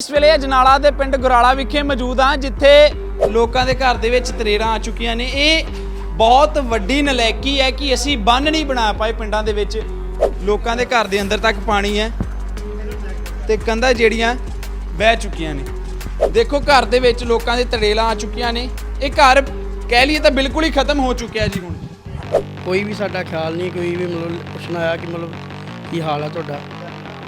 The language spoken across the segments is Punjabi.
ਇਸ ਵੇਲੇ ਅਜਨਾਲਾ ਦੇ ਪਿੰਡ ਗੁਰਾਲਾ ਵਿਖੇ ਮੌਜੂਦ ਹਾਂ, ਜਿੱਥੇ ਲੋਕਾਂ ਦੇ ਘਰ ਦੇ ਵਿੱਚ ਤਰੇੜਾਂ ਆ ਚੁੱਕੀਆਂ ਨੇ। ਇਹ ਬਹੁਤ ਵੱਡੀ ਨਲੈਕੀ ਹੈ ਕਿ ਅਸੀਂ ਬੰਨ ਨਹੀਂ ਬਣਾ ਪਾਏ ਪਿੰਡਾਂ ਦੇ ਵਿੱਚ। ਲੋਕਾਂ ਦੇ ਘਰ ਦੇ ਅੰਦਰ ਤੱਕ ਪਾਣੀ ਹੈ ਤੇ ਕੰਧਾਂ ਜਿਹੜੀਆਂ ਬਹਿ ਚੁੱਕੀਆਂ ਨੇ। ਦੇਖੋ, ਘਰ ਦੇ ਵਿੱਚ ਲੋਕਾਂ ਦੇ ਤਰੇੜਾਂ ਆ ਚੁੱਕੀਆਂ ਨੇ। ਇਹ ਘਰ ਕਹਿ ਲਈਏ ਤਾਂ ਬਿਲਕੁਲ ਹੀ ਖਤਮ ਹੋ ਚੁੱਕਿਆ ਜੀ ਹੁਣ। ਕੋਈ ਵੀ ਸਾਡਾ ਖਿਆਲ ਨਹੀਂ, ਕੋਈ ਵੀ ਮਤਲਬ ਪੁੱਛਣਾ ਆਇਆ ਕਿ ਮਤਲਬ ਕੀ ਹਾਲ ਹੈ ਤੁਹਾਡਾ।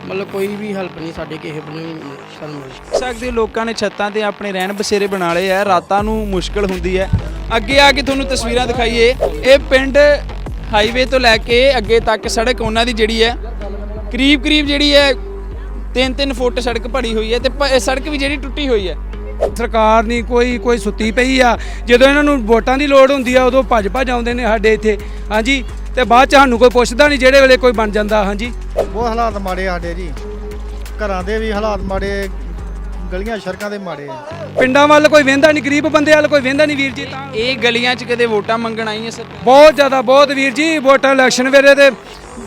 ਮਤਲਬ ਕੋਈ ਵੀ ਹੈਲਪ ਨਹੀਂ ਸਾਡੇ ਕਿਸੇ ਵੱਲੋਂ ਸਾਨੂੰ ਮਿਲੀ ਸਕਦੇ ਲੋਕਾਂ ਨੇ ਛੱਤਾਂ ਤੇ ਆਪਣੇ ਰਹਿਣ ਬਸੇਰੇ ਬਣਾ ਲਏ ਆ ਰਾਤਾਂ ਨੂੰ ਮੁਸ਼ਕਲ ਹੁੰਦੀ ਹੈ। ਅੱਗੇ ਆ ਕੇ ਤੁਹਾਨੂੰ ਤਸਵੀਰਾਂ ਦਿਖਾਈਏ। ਇਹ ਪਿੰਡ ਹਾਈਵੇ ਤੋਂ ਲੈ ਕੇ ਅੱਗੇ ਤੱਕ ਸੜਕ ਉਹਨਾਂ ਦੀ ਜਿਹੜੀ ਹੈ ਕਰੀਬ ਕਰੀਬ ਜਿਹੜੀ ਹੈ 3-3 ਫੁੱਟ ਸੜਕ ਭਰੀ ਹੋਈ ਹੈ ਤੇ ਪ- ਇਹ ਸੜਕ ਵੀ ਜਿਹੜੀ ਟੁੱਟੀ ਹੋਈ ਹੈ। ਸਰਕਾਰ ਨਹੀਂ ਕੋਈ ਕੋਈ ਸੁੱਤੀ ਪਈ ਆ। ਜਦੋਂ ਇਹਨਾਂ ਨੂੰ ਵੋਟਾਂ ਦੀ ਲੋੜ ਹੁੰਦੀ ਆ ਉਦੋਂ ਭੱਜ ਭੱਜ ਆਉਂਦੇ ਨੇ ਸਾਡੇ ਇੱਥੇ। ਹਾਂਜੀ ਤੇ ਬਾਅਦ ਚ ਸਾਨੂੰ ਕੋਈ ਪੁੱਛਦਾ ਨਹੀਂ ਜਿਹੜੇ ਵੇਲੇ ਕੋਈ ਬਣ ਜਾਂਦਾ। ਹਾਂਜੀ। ਬਹੁਤ ਹਾਲਾਤ ਮਾੜੇ ਆ ਸਾਡੇ ਜੀ। ਘਰਾਂ ਦੇ ਵੀ ਹਾਲਾਤ ਮਾੜੇ ਗਲੀਆਂ ਸੜਕਾਂ ਦੇ ਮਾੜੇ ਆ। ਪਿੰਡਾਂ ਵੱਲ ਕੋਈ ਵੇਂਦਾ ਨਹੀਂ ਗਰੀਬ ਬੰਦੇ ਵੱਲ ਕੋਈ ਵੇਂਦਾ ਨਹੀਂ ਵੀਰ ਜੀ। ਤਾਂ ਇਹ ਗਲੀਆਂ 'ਚ ਕਦੇ ਵੋਟਾਂ ਮੰਗਣ ਆਈਆਂ ਸਰ? ਬਹੁਤ ਜ਼ਿਆਦਾ ਬਹੁਤ ਵੀਰ ਜੀ ਵੋਟਾਂ ਇਲੈਕਸ਼ਨ ਵੇਲੇ ਤੇ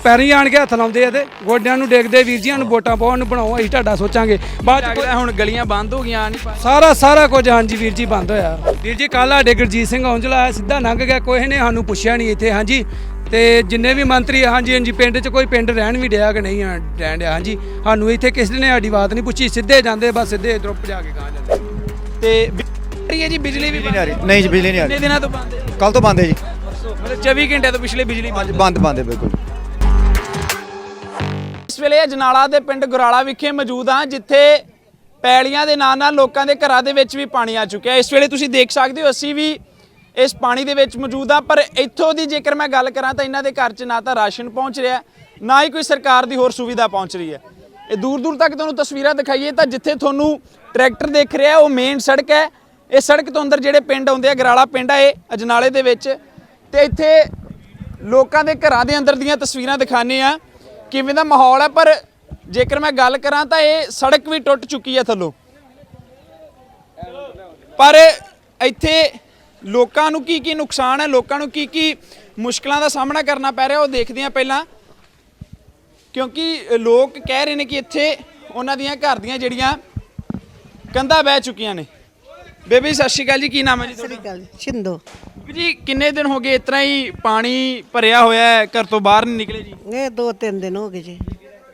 ਪੈਰੀ ਆਣ ਕੇ ਹੱਥ ਲਾਉਂਦੇ ਆ ਤੇ ਗੋਡਿਆਂ ਨੂੰ ਡੇਗਦੇ ਵੀਰ ਜੀ ਨੂੰ ਵੋਟਾਂ ਪਾਉਣ ਨੂੰ ਬਣਾਓ ਅਸੀਂ ਤੁਹਾਡਾ ਸੋਚਾਂਗੇ। ਬਾਅਦ ਚ ਹੁਣ ਗਲੀਆਂ ਬੰਦ ਹੋ ਗਈਆਂ ਨਹੀਂ ਸਾਰਾ ਸਾਰਾ ਕੁਝ ਹਾਂਜੀ ਵੀਰ ਜੀ ਬੰਦ ਹੋਇਆ। ਵੀਰ ਜੀ ਕੱਲ੍ਹ ਸਾਡੇ ਗੁਰਜੀਤ ਸਿੰਘ ਔਂਜਲਾ ਆਇਆ ਸਿੱਧਾ ਲੰਘ ਗਿਆ ਕੋਈ ਨੇ ਸਾਨੂੰ ਪੁੱਛਿਆ ਨਹੀਂ ਇੱਥੇ ਹਾਂਜੀ। ਤੇ ਜਿੰਨੇ ਵੀ ਮੰਤਰੀ ਹਾਂਜੀ ਹਾਂਜੀ ਪਿੰਡ 'ਚ ਕੋਈ ਪਿੰਡ ਰਹਿਣ ਵੀ ਡਿਆ ਕਿ ਨਹੀਂ ਆ- ਰਹਿਣ ਡਿਆ ਹਾਂਜੀ। ਸਾਨੂੰ ਇੱਥੇ ਕਿਸੇ ਨੇ ਸਾਡੀ ਬਾਤ ਨਹੀਂ ਪੁੱਛੀ ਸਿੱਧੇ ਜਾਂਦੇ ਬਸ ਸਿੱਧੇ ਇਧਰੋਂ ਭਜਾ ਕੇ ਗਾਂ ਜਾਂਦੇ। ਤੇ ਬਿਜਲੀ ਹੈ ਜੀ ਬਿਜਲੀ ਵੀ ਨਹੀਂ ਆ ਰਹੀ। ਨਹੀਂ ਜੀ ਬਿਜਲੀ ਨਹੀਂ ਆ ਕਿੰਨੇ ਰਹੀ ਦਿਨਾਂ ਤੋਂ ਬੰਦ ਹੈ? ਕੱਲ ਤੋਂ ਬੰਦ ਹੈ ਜੀ। ਮਤਲਬ 24 ਘੰਟੇ ਤੋਂ ਪਿਛਲੇ ਬਿਜਲੀ ਬੰਦ ਬੰਦ ਹੈ ਬਿਲਕੁਲ। ਇਸ ਵੇਲੇ ਅਜਨਾਲਾ ਦੇ ਪਿੰਡ ਗੁਰਾਲਾ ਵਿਖੇ ਮੌਜੂਦ ਹਾਂ ਜਿੱਥੇ ਪੈਲੀਆਂ ਦੇ ਨਾਲ ਨਾਲ ਲੋਕਾਂ ਦੇ ਘਰਾਂ ਦੇ ਵਿੱਚ ਵੀ ਪਾਣੀ ਆ ਚੁੱਕਿਆ। ਇਸ ਵੇਲੇ ਤੁਸੀਂ ਦੇਖ ਸਕਦੇ ਹੋ ਅਸੀਂ ਵੀ ਇਸ ਪਾਣੀ ਦੇ ਵਿੱਚ ਮੌਜੂਦ ਹਾਂ ਪਰ ਇੱਥੋਂ ਦੀ ਜੇਕਰ ਮੈਂ ਗੱਲ ਕਰਾਂ ਤਾਂ ਇਹਨਾਂ ਦੇ ਘਰ 'ਚ ਨਾ ਤਾਂ ਰਾਸ਼ਨ ਪਹੁੰਚ ਰਿਹਾ, ਨਾ ਹੀ ਕੋਈ ਸਰਕਾਰ ਦੀ ਹੋਰ ਸੁਵਿਧਾ ਪਹੁੰਚ ਰਹੀ ਹੈ। ਇਹ ਦੂਰ ਦੂਰ ਤੱਕ ਤੁਹਾਨੂੰ ਤਸਵੀਰਾਂ ਦਿਖਾਈਏ ਤਾਂ ਜਿੱਥੇ ਤੁਹਾਨੂੰ ਟਰੈਕਟਰ ਦੇਖ ਰਿਹਾ, ਉਹ ਮੇਨ ਸੜਕ ਹੈ। ਇਹ ਸੜਕ ਤੋਂ ਅੰਦਰ ਜਿਹੜੇ ਪਿੰਡ ਆਉਂਦੇ ਆ, ਗਰਾਲਾ ਪਿੰਡ ਆ ਇਹ, ਅਜਨਾਲੇ ਦੇ ਵਿੱਚ। ਤੇ ਇੱਥੇ ਲੋਕਾਂ ਦੇ ਘਰਾਂ ਦੇ ਅੰਦਰ ਦੀਆਂ ਤਸਵੀਰਾਂ ਦਿਖਾਣੇ ਆ ਕਿਵੇਂ ਦਾ ਮਾਹੌਲ ਹੈ, ਪਰ ਜੇਕਰ ਮੈਂ ਗੱਲ ਕਰਾਂ ਤਾਂ ਇਹ ਸੜਕ ਵੀ ਟੁੱਟ ਚੁੱਕੀ ਹੈ ਥੱਲੋਂ। ਪਰ ਇੱਥੇ ਲੋਕਾਂ ਨੂੰ ਕੀ ਕੀ ਨੁਕਸਾਨ ਹੈ ਲੋਕਾਂ ਨੂੰ ਕੀ ਕੀ ਮੁਸ਼ਕਲਾਂ ਦਾ ਸਾਹਮਣਾ ਕਰਨਾ ਪੈ ਰਿਹਾ ਉਹ ਦੇਖਦੇ ਹਾਂ ਪਹਿਲਾਂ। ਕਿਉਂਕਿ ਲੋਕ ਕਹਿ ਰਹੇ ਨੇ ਕਿ ਇੱਥੇ ਉਹਨਾਂ ਦੀਆਂ ਘਰ ਦੀਆਂ ਜਿਹੜੀਆਂ ਕੰਧਾਂ ਬਹਿ ਚੁੱਕੀਆਂ ਨੇ। ਬੇਬੀ ਸਤਿ ਸ਼੍ਰੀ ਅਕਾਲ ਜੀ ਕੀ ਨਾਮ ਹੈ ਜੀ ਤੁਹਾਡਾ? ਗੱਲ ਛਿੰਦੋ। ਬੀਬੀ ਜੀ ਕਿੰਨੇ ਦਿਨ ਹੋ ਗਏ ਤਰ੍ਹਾਂ ਹੀ ਪਾਣੀ ਭਰਿਆ ਹੋਇਆ ਹੈ ਘਰ ਤੋਂ ਬਾਹਰ ਨਹੀਂ ਨਿਕਲੇ ਜੀ? ਇਹ ਦੋ ਤਿੰਨ ਦਿਨ ਹੋ ਗਏ ਜੀ।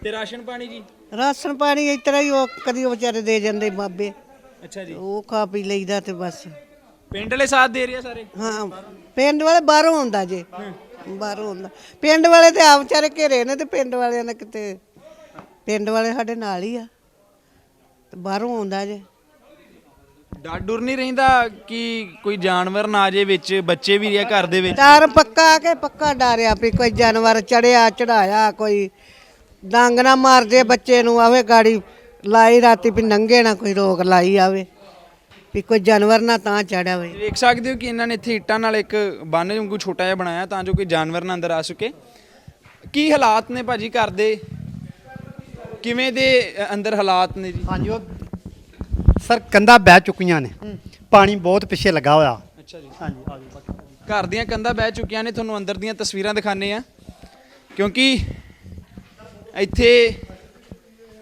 ਤੇ ਰਾਸ਼ਨ ਪਾਣੀ ਜੀ? ਰਾਸ਼ਨ ਪਾਣੀ ਤਰ੍ਹਾਂ ਹੀ ਉਹ ਕਦੀ ਉਹ ਵਿਚਾਰੇ ਦੇ ਜਾਂਦੇ ਬਾਬੇ। ਅੱਛਾ ਜੀ। ਉਹ ਖਾ ਪੀ ਲਈਦਾ ਤੇ ਬਸ। ਪਿੰਡ ਵਾਲੇ ਸਾਥ ਦੇ ਰਹੇ ਆ ਸਾਰੇ? ਹਾਂ ਪਿੰਡ ਵਾਲੇ ਬਾਹਰੋਂ ਹੁੰਦਾ ਜੇ। ਬਾਹਰੋਂ ਹੁੰਦਾ ਪਿੰਡ ਵਾਲੇ ਤੇ ਆ ਵਿਚਾਰੇ ਘੇਰੇ ਨੇ ਤੇ ਪਿੰਡ ਵਾਲਿਆਂ ਨੇ ਕਿਤੇ ਪਿੰਡ ਵਾਲੇ ਸਾਡੇ ਨਾਲ ਹੀ ਆ। ਤੇ ਬਾਹਰੋਂ ਆਉਂਦਾ ਜੇ। ਡਰ ਡੁਰ ਨਹੀਂ ਰਹਿੰਦਾ ਕਿ ਕੋਈ ਜਾਨਵਰ ਨਾ ਆ ਜੇ ਵਿੱਚ ਬੱਚੇ ਵੀ ਆ ਘਰ ਦੇ ਵਿੱਚ? ਡਰ ਪੱਕਾ ਕਿ ਪੱਕਾ ਡਰਿਆ ਵੀ ਕੋਈ ਜਾਨਵਰ ਚੜਿਆ ਚੜਾਇਆ ਕੋਈ ਡੰਗ ਨਾ ਮਾਰ ਜੇ ਬੱਚੇ ਨੂੰ ਆਵੇ ਗਾੜੀ ਲਾਈ ਰਾਤੀ ਵੀ ਨੰਗੇ ਨਾ ਕੋਈ ਰੋਕ ਲਾਈ ਆਵੇ। ਵੀ ਕੋਈ ਜਾਨਵਰ ਨਾ ਤਾਂ ਚੜਿਆ ਹੋਵੇ। ਦੇਖ ਸਕਦੇ ਹੋ ਕਿ ਇਹਨਾਂ ਨੇ ਇੱਥੇ ਇੱਟਾਂ ਨਾਲ ਇੱਕ ਬੰਨ ਵਾਂਗੂ ਛੋਟਾ ਜਿਹਾ ਬਣਾਇਆ ਤਾਂ ਜੋ ਕੋਈ ਜਾਨਵਰ ਨਾ ਅੰਦਰ ਆ ਸਕੇ। ਕੀ ਹਾਲਾਤ ਨੇ ਭਾਜੀ ਘਰ ਦੇ? ਕਿਵੇਂ ਦੇ ਅੰਦਰ ਹਾਲਾਤ ਨੇ ਜੀ? ਹਾਂਜੀ ਉਹ ਸਰ ਕੰਧਾਂ ਬਹਿ ਚੁੱਕੀਆਂ ਨੇ। ਪਾਣੀ ਬਹੁਤ ਪਿੱਛੇ ਲੱਗਾ ਹੋਇਆ। ਅੱਛਾ ਜੀ। ਹਾਂਜੀ ਹਾਂਜੀ ਘਰ ਦੀਆਂ ਕੰਧਾਂ ਬਹਿ ਚੁੱਕੀਆਂ ਨੇ ਤੁਹਾਨੂੰ ਅੰਦਰ ਦੀਆਂ ਤਸਵੀਰਾਂ ਦਿਖਾਣੇ ਆ ਕਿਉਂਕਿ ਇੱਥੇ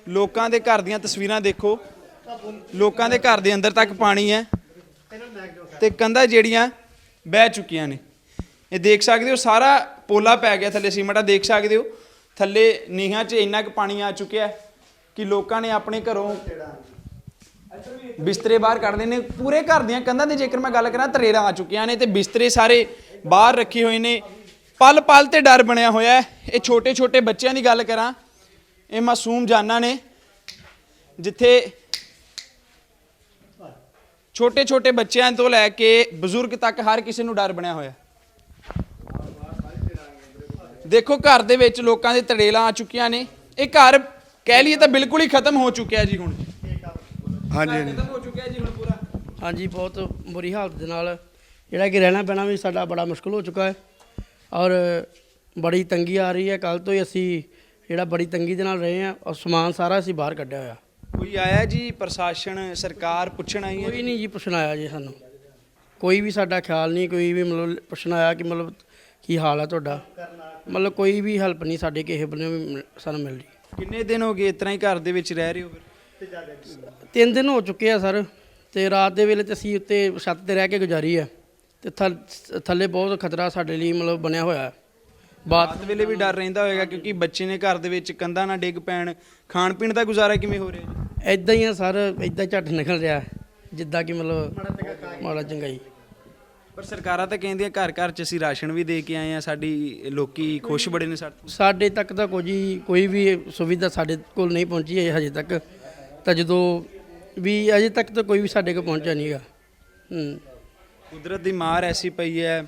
ਲੋਕਾਂ ਦੇ ਘਰ ਦੀਆਂ ਤਸਵੀਰਾਂ ਦੇਖੋ। ਲੋਕਾਂ ਦੇ ਘਰ ਦੇ ਅੰਦਰ ਤੱਕ ਪਾਣੀ ਹੈ ਤੇ ਕੰਧਾਂ ਜਿਹੜੀਆਂ ਬਹਿ ਚੁੱਕੀਆਂ ਨੇ। ਇਹ ਦੇਖ ਸਕਦੇ ਹੋ, ਸਾਰਾ ਪੋਲਾ ਪੈ ਗਿਆ ਥੱਲੇ ਸੀਮਟਾ ਦੇਖ ਸਕਦੇ ਹੋ। ਥੱਲੇ ਨੀਹਾਂ 'ਚ ਇੰਨਾ ਕੁ ਪਾਣੀ ਆ ਚੁੱਕਿਆ ਕਿ ਲੋਕਾਂ ਨੇ ਆਪਣੇ ਘਰੋਂ ਬਿਸਤਰੇ ਬਾਹਰ ਕੱਢਦੇ ਨੇ। ਪੂਰੇ ਘਰ ਦੀਆਂ ਕੰਧਾਂ ਦੇ ਜੇਕਰ ਮੈਂ ਗੱਲ ਕਰਾਂ, ਤਰੇੜਾਂ ਆ ਚੁੱਕੀਆਂ ਨੇ ਤੇ ਬਿਸਤਰੇ ਸਾਰੇ ਬਾਹਰ ਰੱਖੇ ਹੋਏ ਨੇ। ਪਲ ਪਲ ਤੇ ਡਰ ਬਣਿਆ ਹੋਇਆ ਇਹ ਛੋਟੇ ਛੋਟੇ ਬੱਚਿਆਂ ਦੀ ਗੱਲ ਕਰਾਂ, ਇਹ ਮਾਸੂਮ ਜਾਨਾਂ ਨੇ, ਜਿੱਥੇ ਛੋਟੇ ਛੋਟੇ ਬੱਚਿਆਂ ਤੋਂ ਲੈ ਕੇ ਬਜ਼ੁਰਗ ਤੱਕ ਹਰ ਕਿਸੇ ਨੂੰ ਡਰ ਬਣਿਆ ਹੋਇਆ। ਦੇਖੋ ਘਰ ਦੇ ਵਿੱਚ ਲੋਕਾਂ ਦੇ ਤੜੇਲਾਂ ਆ ਚੁੱਕੀਆਂ ਨੇ। ਇਹ ਘਰ ਕਹਿ ਲਈਏ ਤਾਂ ਬਿਲਕੁਲ ਹੀ ਖਤਮ ਹੋ ਚੁੱਕਿਆ ਜੀ ਹੁਣ। ਹਾਂਜੀ ਖਤਮ ਹੋ ਚੁੱਕਿਆ ਜੀ ਹੁਣ ਪੂਰਾ। ਹਾਂਜੀ ਬਹੁਤ ਬੁਰੀ ਹਾਲਤ ਦੇ ਨਾਲ ਜਿਹੜਾ ਕਿ ਰਹਿਣਾ ਪੈਣਾ ਵੀ ਸਾਡਾ ਬੜਾ ਮੁਸ਼ਕਲ ਹੋ ਚੁੱਕਾ ਹੈ। ਔਰ ਬੜੀ ਤੰਗੀ ਆ ਰਹੀ ਹੈ। ਕੱਲ ਤੋਂ ਹੀ ਅਸੀਂ ਜਿਹੜਾ ਬੜੀ ਤੰਗੀ ਦੇ ਨਾਲ ਰਹੇ ਹਾਂ ਔਰ ਸਮਾਨ ਸਾਰਾ ਅਸੀਂ ਬਾਹਰ ਕੱਢਿਆ ਹੋਇਆ। ਕੋਈ ਆਇਆ ਜੀ ਪ੍ਰਸ਼ਾਸਨ ਸਰਕਾਰ ਪੁੱਛਣ ਆਈ ਹੈ? ਕੋਈ ਨਹੀਂ ਜੀ ਪੁੱਛਣ ਆਇਆ ਜੀ ਸਾਨੂੰ। ਕੋਈ ਵੀ ਸਾਡਾ ਖਿਆਲ ਨਹੀਂ ਕੋਈ ਵੀ ਮਤਲਬ ਪੁੱਛਣ ਆਇਆ ਕਿ ਮਤਲਬ ਕੀ ਹਾਲ ਹੈ ਤੁਹਾਡਾ। ਮਤਲਬ ਕੋਈ ਵੀ ਹੈਲਪ ਨਹੀਂ ਸਾਡੇ ਕਿਸੇ ਵੱਲੋਂ ਵੀ ਮਿਲ- ਸਾਨੂੰ ਮਿਲ ਰਹੀ ਕਿੰਨੇ ਦਿਨ ਹੋ ਗਏ ਇਸ ਤਰ੍ਹਾਂ ਹੀ ਘਰ ਦੇ ਵਿੱਚ ਰਹਿ ਰਹੇ ਹੋ ਫਿਰ? ਤਿੰਨ ਦਿਨ ਹੋ ਚੁੱਕੇ ਆ ਸਰ ਤੇ ਰਾਤ ਦੇ ਵੇਲੇ ਤੇ ਅਸੀਂ ਉੱਤੇ ਛੱਤ ਤੇ ਰਹਿ ਕੇ ਗੁਜ਼ਾਰੀ ਆ। ਤੇ ਥੱਲ- ਥੱਲੇ ਬਹੁਤ ਖਤਰਾ ਸਾਡੇ ਲਈ ਮਤਲਬ ਬਣਿਆ ਹੋਇਆ। ਹੈ ਬਾਤ ਵੇਲੇ ਵੀ ਡਰ ਰਹਿੰਦਾ ਹੋਵੇਗਾ ਕਿਉਂਕਿ ਬੱਚੇ ਨੇ ਘਰ ਦੇ ਵਿੱਚ ਕੰਧਾਂ ਨਾ ਡਿੱਗ ਪੈਣ। ਖਾਣ ਪੀਣ ਦਾ ਗੁਜ਼ਾਰਾ ਕਿਵੇਂ ਹੋ ਰਿਹਾ ਜੀ? ਇਦਾਂ ਹੀ ਆ ਸਰ ਇਦਾਂ ਝੱਟ ਨਿਕਲ ਰਿਹਾ। ਜਿੱਦਾਂ ਕਿ ਮਤਲਬ ਮਾੜਾ ਚੰਗਾਈ ਪਰ ਸਰਕਾਰਾਂ ਤਾਂ ਕਹਿੰਦੀਆਂ ਘਰ ਘਰ ਚ ਅਸੀਂ ਰਾਸ਼ਨ ਵੀ ਦੇ ਕੇ ਆਏ ਆ ਸਾਡੀ ਲੋਕੀ ਖੁਸ਼ ਬੜੇ ਨੇ ਸਾਡੇ। ਸਾਡੇ ਤੱਕ ਤਾਂ ਕੋਈ ਕੋਈ ਵੀ ਸੁਵਿਧਾ ਸਾਡੇ ਕੋਲ ਨਹੀਂ ਪਹੁੰਚੀ ਹੈ ਹਜੇ ਤੱਕ। ਤਾਂ ਜਦੋਂ ਵੀ ਅਜੇ ਤੱਕ ਤਾਂ ਕੋਈ ਵੀ ਸਾਡੇ ਕੋਲ ਪਹੁੰਚਿਆ ਨਹੀਂਗਾ ਹੂੰ। ਕੁਦਰਤ ਦੀ ਮਾਰ ਐਸੀ ਪਈ ਹੈ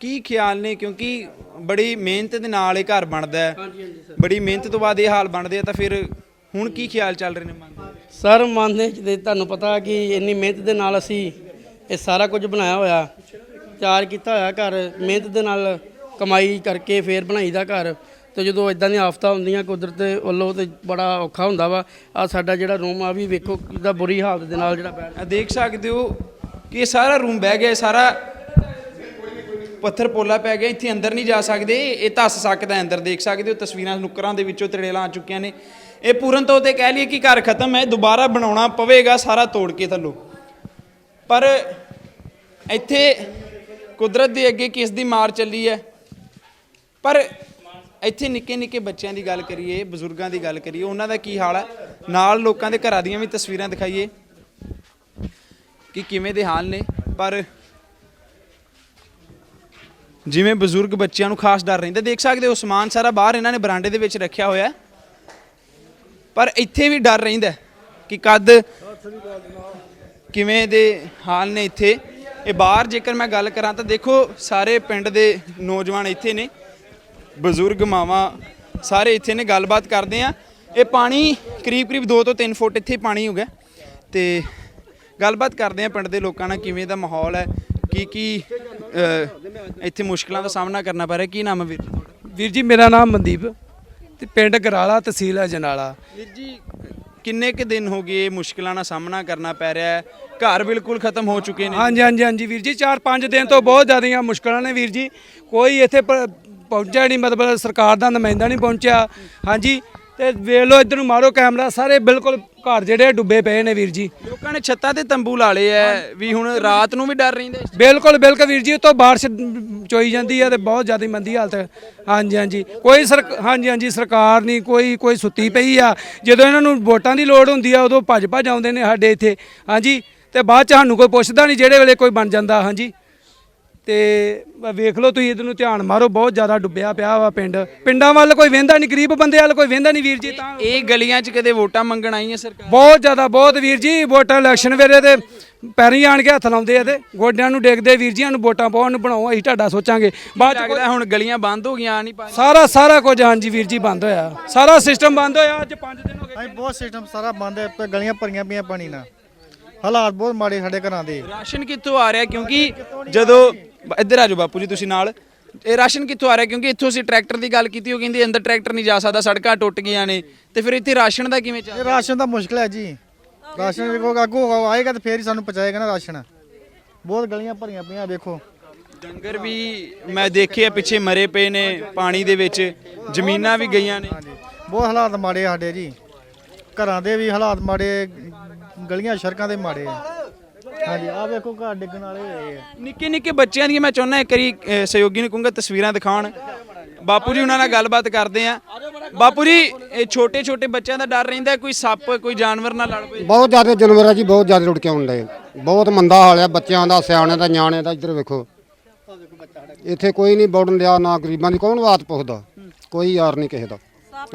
ਕੀ ਖਿਆਲ ਨੇ? ਕਿਉਂਕਿ ਬੜੀ ਮਿਹਨਤ ਦੇ ਨਾਲ ਇਹ ਘਰ ਬਣਦਾ ਹੈ। ਹਾਂਜੀ ਹਾਂਜੀ ਸਰ। ਬੜੀ ਮਿਹਨਤ ਤੋਂ ਬਾਅਦ ਇਹ ਹਾਲ ਬਣਦੇ ਆ ਤਾਂ ਫਿਰ ਹੁਣ ਕੀ ਖਿਆਲ ਚੱਲ ਰਹੇ ਨੇ ਮਨ ਦੇ ਵਿੱਚ? ਸਰ ਮੰਨਦੇ ਜਿਹਦੇ ਤੁਹਾਨੂੰ ਪਤਾ ਕਿ ਇੰਨੀ ਮਿਹਨਤ ਦੇ ਨਾਲ ਅਸੀਂ ਇਹ ਸਾਰਾ ਕੁਝ ਬਣਾਇਆ ਹੋਇਆ ਤਿਆਰ ਕੀਤਾ ਹੋਇਆ ਘਰ। ਮਿਹਨਤ ਦੇ ਨਾਲ ਕਮਾਈ ਕਰਕੇ ਫੇਰ ਬਣਾਈਦਾ ਘਰ। ਤੇ ਜਦੋਂ ਇਦਾਂ ਦੀਆਂ ਆਫਤਾਂ ਹੁੰਦੀਆਂ ਕੁਦਰਤ ਵੱਲੋਂ ਤੇ ਬੜਾ ਔਖਾ ਹੁੰਦਾ ਵਾ। ਆ ਸਾਡਾ ਜਿਹੜਾ ਰੂਮ ਆ ਵੀ ਵੇਖੋ ਕਿਦਾਂ ਬੁਰੀ ਹਾਲਤ ਦੇ ਨਾਲ ਜਿਹੜਾ ਬੈਠ ਆ ਦੇਖ ਸਕਦੇ ਹੋ ਕਿ ਇਹ ਸਾਰਾ ਰੂਮ ਬਹਿ ਗਿਆ ਇਹ ਸਾਰਾ ਪੱਥਰ ਪੋਲਾ ਪੈ ਗਿਆ, ਇੱਥੇ ਅੰਦਰ ਨਹੀਂ ਜਾ ਸਕਦੇ। ਇਹ ਧੱਸ ਸਕਦਾ ਅੰਦਰ, ਦੇਖ ਸਕਦੇ ਹੋ, ਤਸਵੀਰਾਂ ਨੁੱਕਰਾਂ ਦੇ ਵਿੱਚੋਂ ਤਰੇੜਾਂ ਆ ਚੁੱਕੀਆਂ ਨੇ। ਇਹ ਪੂਰਨ ਤੌਰ ਤੇ ਕਹਿ ਲਈਏ ਕਿ ਘਰ ਖਤਮ ਹੈ, ਦੁਬਾਰਾ ਬਣਾਉਣਾ ਪਵੇਗਾ ਸਾਰਾ ਤੋੜ ਕੇ ਥੱਲੋਂ। ਪਰ ਇੱਥੇ ਕੁਦਰਤ ਦੇ ਅੱਗੇ ਕਿਸ ਦੀ ਮਾਰ ਚੱਲੀ ਹੈ? ਪਰ ਇੱਥੇ ਨਿੱਕੇ ਨਿੱਕੇ ਬੱਚਿਆਂ ਦੀ ਗੱਲ ਕਰੀਏ, ਬਜ਼ੁਰਗਾਂ ਦੀ ਗੱਲ ਕਰੀਏ, ਉਹਨਾਂ ਦਾ ਕੀ ਹਾਲ ਹੈ? ਨਾਲ ਲੋਕਾਂ ਦੇ ਘਰਾਂ ਦੀਆਂ ਵੀ ਤਸਵੀਰਾਂ ਦਿਖਾਈਏ ਕਿ ਕਿਵੇਂ ਦੇ ਹਾਲ ਨੇ। ਪਰ ਜਿਵੇਂ ਬਜ਼ੁਰਗ ਬੱਚਿਆਂ ਨੂੰ ਖਾਸ ਡਰ ਰਹਿੰਦਾ, ਦੇਖ ਸਕਦੇ ਹੋ ਸਮਾਨ ਸਾਰਾ ਬਾਹਰ ਇਹਨਾਂ ਨੇ ਬਰਾਂਡੇ ਦੇ ਵਿੱਚ ਰੱਖਿਆ ਹੋਇਆ ਪਰ ਇੱਥੇ ਵੀ ਡਰ ਰਹਿੰਦਾ ਕਿ ਕਦ ਕਿਵੇਂ ਦੇ ਹਾਲ ਨੇ ਇੱਥੇ। ਇਹ ਬਾਹਰ ਜੇਕਰ ਮੈਂ ਗੱਲ ਕਰਾਂ ਤਾਂ ਦੇਖੋ, ਸਾਰੇ ਪਿੰਡ ਦੇ ਨੌਜਵਾਨ ਇੱਥੇ ਨੇ, ਬਜ਼ੁਰਗ ਮਾਵਾਂ ਸਾਰੇ ਇੱਥੇ ਨੇ ਗੱਲਬਾਤ ਕਰਦੇ ਆ ਇਹ ਪਾਣੀ ਕਰੀਬ ਕਰੀਬ 2 ਤੋਂ 3 ਫੁੱਟ ਇੱਥੇ ਪਾਣੀ ਹੋ ਗਿਆ। ਤੇ ਗੱਲਬਾਤ ਕਰਦੇ ਆ ਪਿੰਡ ਦੇ ਲੋਕਾਂ ਨਾਲ ਕਿਵੇਂ ਦਾ ਮਾਹੌਲ ਹੈ ਕੀ ਕੀ ਅ, ਇੱਥੇ ਮੁਸ਼ਕਲਾਂ ਦਾ ਸਾਹਮਣਾ ਕਰਨਾ ਪੈ ਰਿਹਾ। ਕੀ ਨਾਮ ਹੈ ਵੀਰ ਜੀ ਤੁਹਾਡਾ? ਵੀਰ ਜੀ ਮੇਰਾ ਨਾਮ ਮਨਦੀਪ ਤੇ ਪਿੰਡ ਗਰਾਲਾ ਤਹਿਸੀਲ ਹੈ ਜਨਾਲਾ। ਵੀਰ ਜੀ ਕਿੰਨੇ ਕੁ ਦਿਨ ਹੋ ਗਏ ਮੁਸ਼ਕਲਾਂ ਦਾ ਸਾਹਮਣਾ ਕਰਨਾ ਪੈ ਰਿਹਾ ਹੈ? ਘਰ ਬਿਲਕੁਲ ਖਤਮ ਹੋ ਚੁੱਕੇ ਨੇ। ਹਾਂਜੀ ਹਾਂਜੀ ਹਾਂਜੀ ਵੀਰ ਜੀ 4-5 ਦਿਨ ਤੋਂ ਬਹੁਤ ਜ਼ਿਆਦੀਆਂ ਮੁਸ਼ਕਲਾਂ ਨੇ ਵੀਰ ਜੀ। ਕੋਈ ਇੱਥੇ ਪ- ਪਹੁੰਚਿਆ ਨਹੀਂ ਮਤਲਬ ਸਰਕਾਰ ਦਾ ਨੁਮਾਇੰਦਾ ਨਹੀਂ ਪਹੁੰਚਿਆ। ਹਾਂਜੀ ਤੇ ਵੇਖ ਲਓ ਇੱਧਰ ਨੂੰ ਮਾਰੋ ਕੈਮਰਾ ਸਾਰੇ ਬਿਲਕੁਲ ਘਰ ਜਿਹੜੇ ਡੁੱਬੇ ਪਏ ਨੇ ਵੀਰ ਜੀ। ਲੋਕਾਂ ਨੇ ਛੱਤਾਂ ਤੇ ਤੰਬੂ ਲਾ ਲਏ ਐ ਵੀ ਹੁਣ ਰਾਤ ਨੂੰ ਵੀ ਡਰ ਰਹਿੰਦੇ ਬਿਲਕੁਲ ਬਿਲਕੁਲ ਵੀਰ ਜੀ ਉਤੋਂ ਬਾਰਿਸ਼ ਚੋਈ ਜਾਂਦੀ ਹੈ ਤੇ ਬਹੁਤ ਜ਼ਿਆਦਾ ਮੰਦੀ ਹਾਲਤ ਹੈ। ਹਾਂਜੀ ਹਾਂਜੀ। ਕੋਈ ਸਰ ਹਾਂਜੀ ਹਾਂਜੀ ਸਰਕਾਰ ਨਹੀਂ ਕੋਈ ਕੋਈ ਸੁੱਤੀ ਪਈ ਆ। ਜਦੋਂ ਇਹਨਾਂ ਨੂੰ ਵੋਟਾਂ ਦੀ ਲੋੜ ਹੁੰਦੀ ਆ ਉਦੋਂ ਭੱਜ ਭੱਜ ਆਉਂਦੇ ਨੇ ਸਾਡੇ ਇੱਥੇ। ਹਾਂਜੀ ਤੇ ਬਾਅਦ ਚ ਸਾਨੂੰ ਕੋਈ ਪੁੱਛਦਾ ਨਹੀਂ ਜਿਹੜੇ ਵੇਲੇ ਕੋਈ ਬਣ ਜਾਂਦਾ ਹਾਂਜੀ। ਤੇ ਵੇਖ ਲਓ ਤੁਸੀਂ ਇਹਦੇ ਨੂੰ ਧਿਆਨ ਮਾਰੋ ਬਹੁਤ ਜ਼ਿਆਦਾ ਡੁੱਬਿਆ ਪਿਆ ਵਾ ਪਿੰਡ। ਪਿੰਡਾਂ ਵੱਲ ਕੋਈ ਵੇਂਦਾ ਨਹੀਂ ਗਰੀਬ ਬੰਦੇ ਵੱਲ ਕੋਈ ਵੇਂਦਾ ਨਹੀਂ ਵੀਰ ਜੀ ਤਾਂ ਇਹ ਗਲੀਆਂ 'ਚ ਕਦੇ ਵੋਟਾਂ ਮੰਗਣ ਆਈਆਂ ਸਰਕਾਰ? ਬਹੁਤ ਜ਼ਿਆਦਾ ਬਹੁਤ ਵੀਰ ਜੀ ਵੋਟਾਂ ਇਲੈਕਸ਼ਨ ਵੇਲੇ ਤੇ ਪੈਰੀਂ ਆਣ ਕੇ ਹੱਥ ਲਾਉਂਦੇ ਆ ਤੇ ਗੋਡਿਆਂ ਨੂੰ ਡੇਗਦੇ ਵੀਰ ਜੀ ਨੂੰ ਵੋਟਾਂ ਪਾਉਣ ਨੂੰ ਬਣਾਓ ਅਸੀਂ ਤੁਹਾਡਾ ਸੋਚਾਂਗੇ। ਬਾਅਦ ਚ ਲੱਗਦਾ ਹੁਣ ਗਲੀਆਂ ਬੰਦ ਹੋ ਗਈਆਂ ਨਹੀਂ ਪਾ ਸਾਰਾ ਸਾਰਾ ਕੁਝ ਹਾਂਜੀ ਵੀਰ ਜੀ ਬੰਦ ਹੋਇਆ। ਸਾਰਾ ਸਿਸਟਮ ਬੰਦ ਹੋਇਆ ਅੱਜ 5 ਦਿਨ ਹੋ ਗਏ ਅਸੀਂ ਬਹੁਤ ਸਿਸਟਮ ਸਾਰਾ ਬੰਦ ਹੈ ਤੇ ਗਲੀਆਂ ਭਰੀਆਂ ਪਈਆਂ ਪਾਣੀ ਨਾਲ। ਹਾਲਾਤ ਬਹੁਤ ਮਾੜੇ ਸਾਡੇ ਘਰਾਂ ਦੇ। ਰਾਸ਼ਨ ਕਿੱਥੋਂ ਆ ਰਿਹਾ? ਕਿਉਂਕਿ ਜਦੋਂ ਇੱਧਰ ਆ ਜਾਓ ਬਾਪੂ ਜੀ ਤੁਸੀਂ ਨਾਲ। ਇਹ ਰਾਸ਼ਨ ਕਿੱਥੋਂ ਆ ਰਿਹਾ? ਕਿਉਂਕਿ ਇੱਥੋਂ ਅਸੀਂ ਟਰੈਕਟਰ ਦੀ ਗੱਲ ਕੀਤੀ ਉਹ ਕਹਿੰਦੇ ਅੰਦਰ ਟਰੈਕਟਰ ਨਹੀਂ ਜਾ ਸਕਦਾ ਸੜਕਾਂ ਟੁੱਟ ਗਈਆਂ ਨੇ। ਤੇ ਫਿਰ ਇੱਥੇ ਰਾਸ਼ਨ ਦਾ ਕਿਵੇਂ ਚੱਲ ਇਹ ਰਾਸ਼ਨ ਦਾ ਮੁਸ਼ਕਲ ਹੈ ਜੀ। ਰਾਸ਼ਨ ਵੇਖੋ ਅੱਗੋਂ ਆਏਗਾ ਤੇ ਫੇਰ ਹੀ ਸਾਨੂੰ ਪਹੁੰਚਾਏਗਾ ਨਾ ਰਾਸ਼ਨ। ਬਹੁਤ ਗਲੀਆਂ ਭਰੀਆਂ ਪਈਆਂ ਵੇਖੋ। ਡੰਗਰ ਵੀ ਮੈਂ ਦੇਖਿਆ ਪਿੱਛੇ ਮਰੇ ਪਏ ਨੇ ਪਾਣੀ ਦੇ ਵਿੱਚ। ਜ਼ਮੀਨਾਂ ਵੀ ਗਈਆਂ ਨੇ। ਹਾਂਜੀ। ਬਹੁਤ ਹਾਲਾਤ ਮਾੜੇ ਆ ਸਾਡੇ ਜੀ। ਘਰਾਂ ਦੇ ਵੀ ਹਾਲਾਤ ਮਾੜੇ ਗਲੀਆਂ ਸੜਕਾਂ ਦੇ ਮਾੜੇ ਆ। ਹਾਂਜੀ ਆ ਵੇਖੋ ਘਰ ਡਿੱਗਣ ਵਾਲੇ ਹੋਏ ਆ। ਨਿੱਕੇ ਨਿੱਕੇ ਬੱਚਿਆਂ ਦੀਆਂ ਮੈਂ ਚਾਹੁੰਦਾ ਇੱਕ ਵਾਰੀ ਸਹਿਯੋਗੀ ਨੂੰ ਕਹੂੰਗਾ ਤਸਵੀਰਾਂ ਦਿਖਾਉਣ। ਬਾਪੂ ਜੀ ਉਹਨਾਂ ਨਾਲ ਗੱਲਬਾਤ ਕਰਦੇ ਆ ਬਾਪੂ ਜੀ ਇਹ ਛੋਟੇ ਛੋਟੇ ਬੱਚਿਆਂ ਦਾ ਡਰ ਰਹਿੰਦਾ ਕੋਈ ਸੱਪ ਕੋਈ ਜਾਨਵਰ ਨਾਲ ਲੜ ਪਏ? ਬਹੁਤ ਜ਼ਿਆਦਾ ਜਾਨਵਰ ਆ ਜੀ ਬਹੁਤ ਜ਼ਿਆਦਾ ਰੁੜ ਕੇ ਆਉਂਦੇ। ਬਹੁਤ ਮੰਦਾ ਹਾਲ ਆ ਬੱਚਿਆਂ ਦਾ ਸਿਆਣਿਆਂ ਦਾ ਨਿਆਣਿਆਂ ਦਾ ਇੱਧਰ ਵੇਖੋ। ਇੱਥੇ ਕੋਈ ਨਹੀਂ ਬੋੜਨ ਲਿਆ ਨਾ ਗਰੀਬਾਂ ਦੀ ਕੌਣ ਬਾਤ ਪੁੱਛਦਾ? ਕੋਈ ਯਾਰ ਨਹੀਂ ਕਿਸੇ ਦਾ।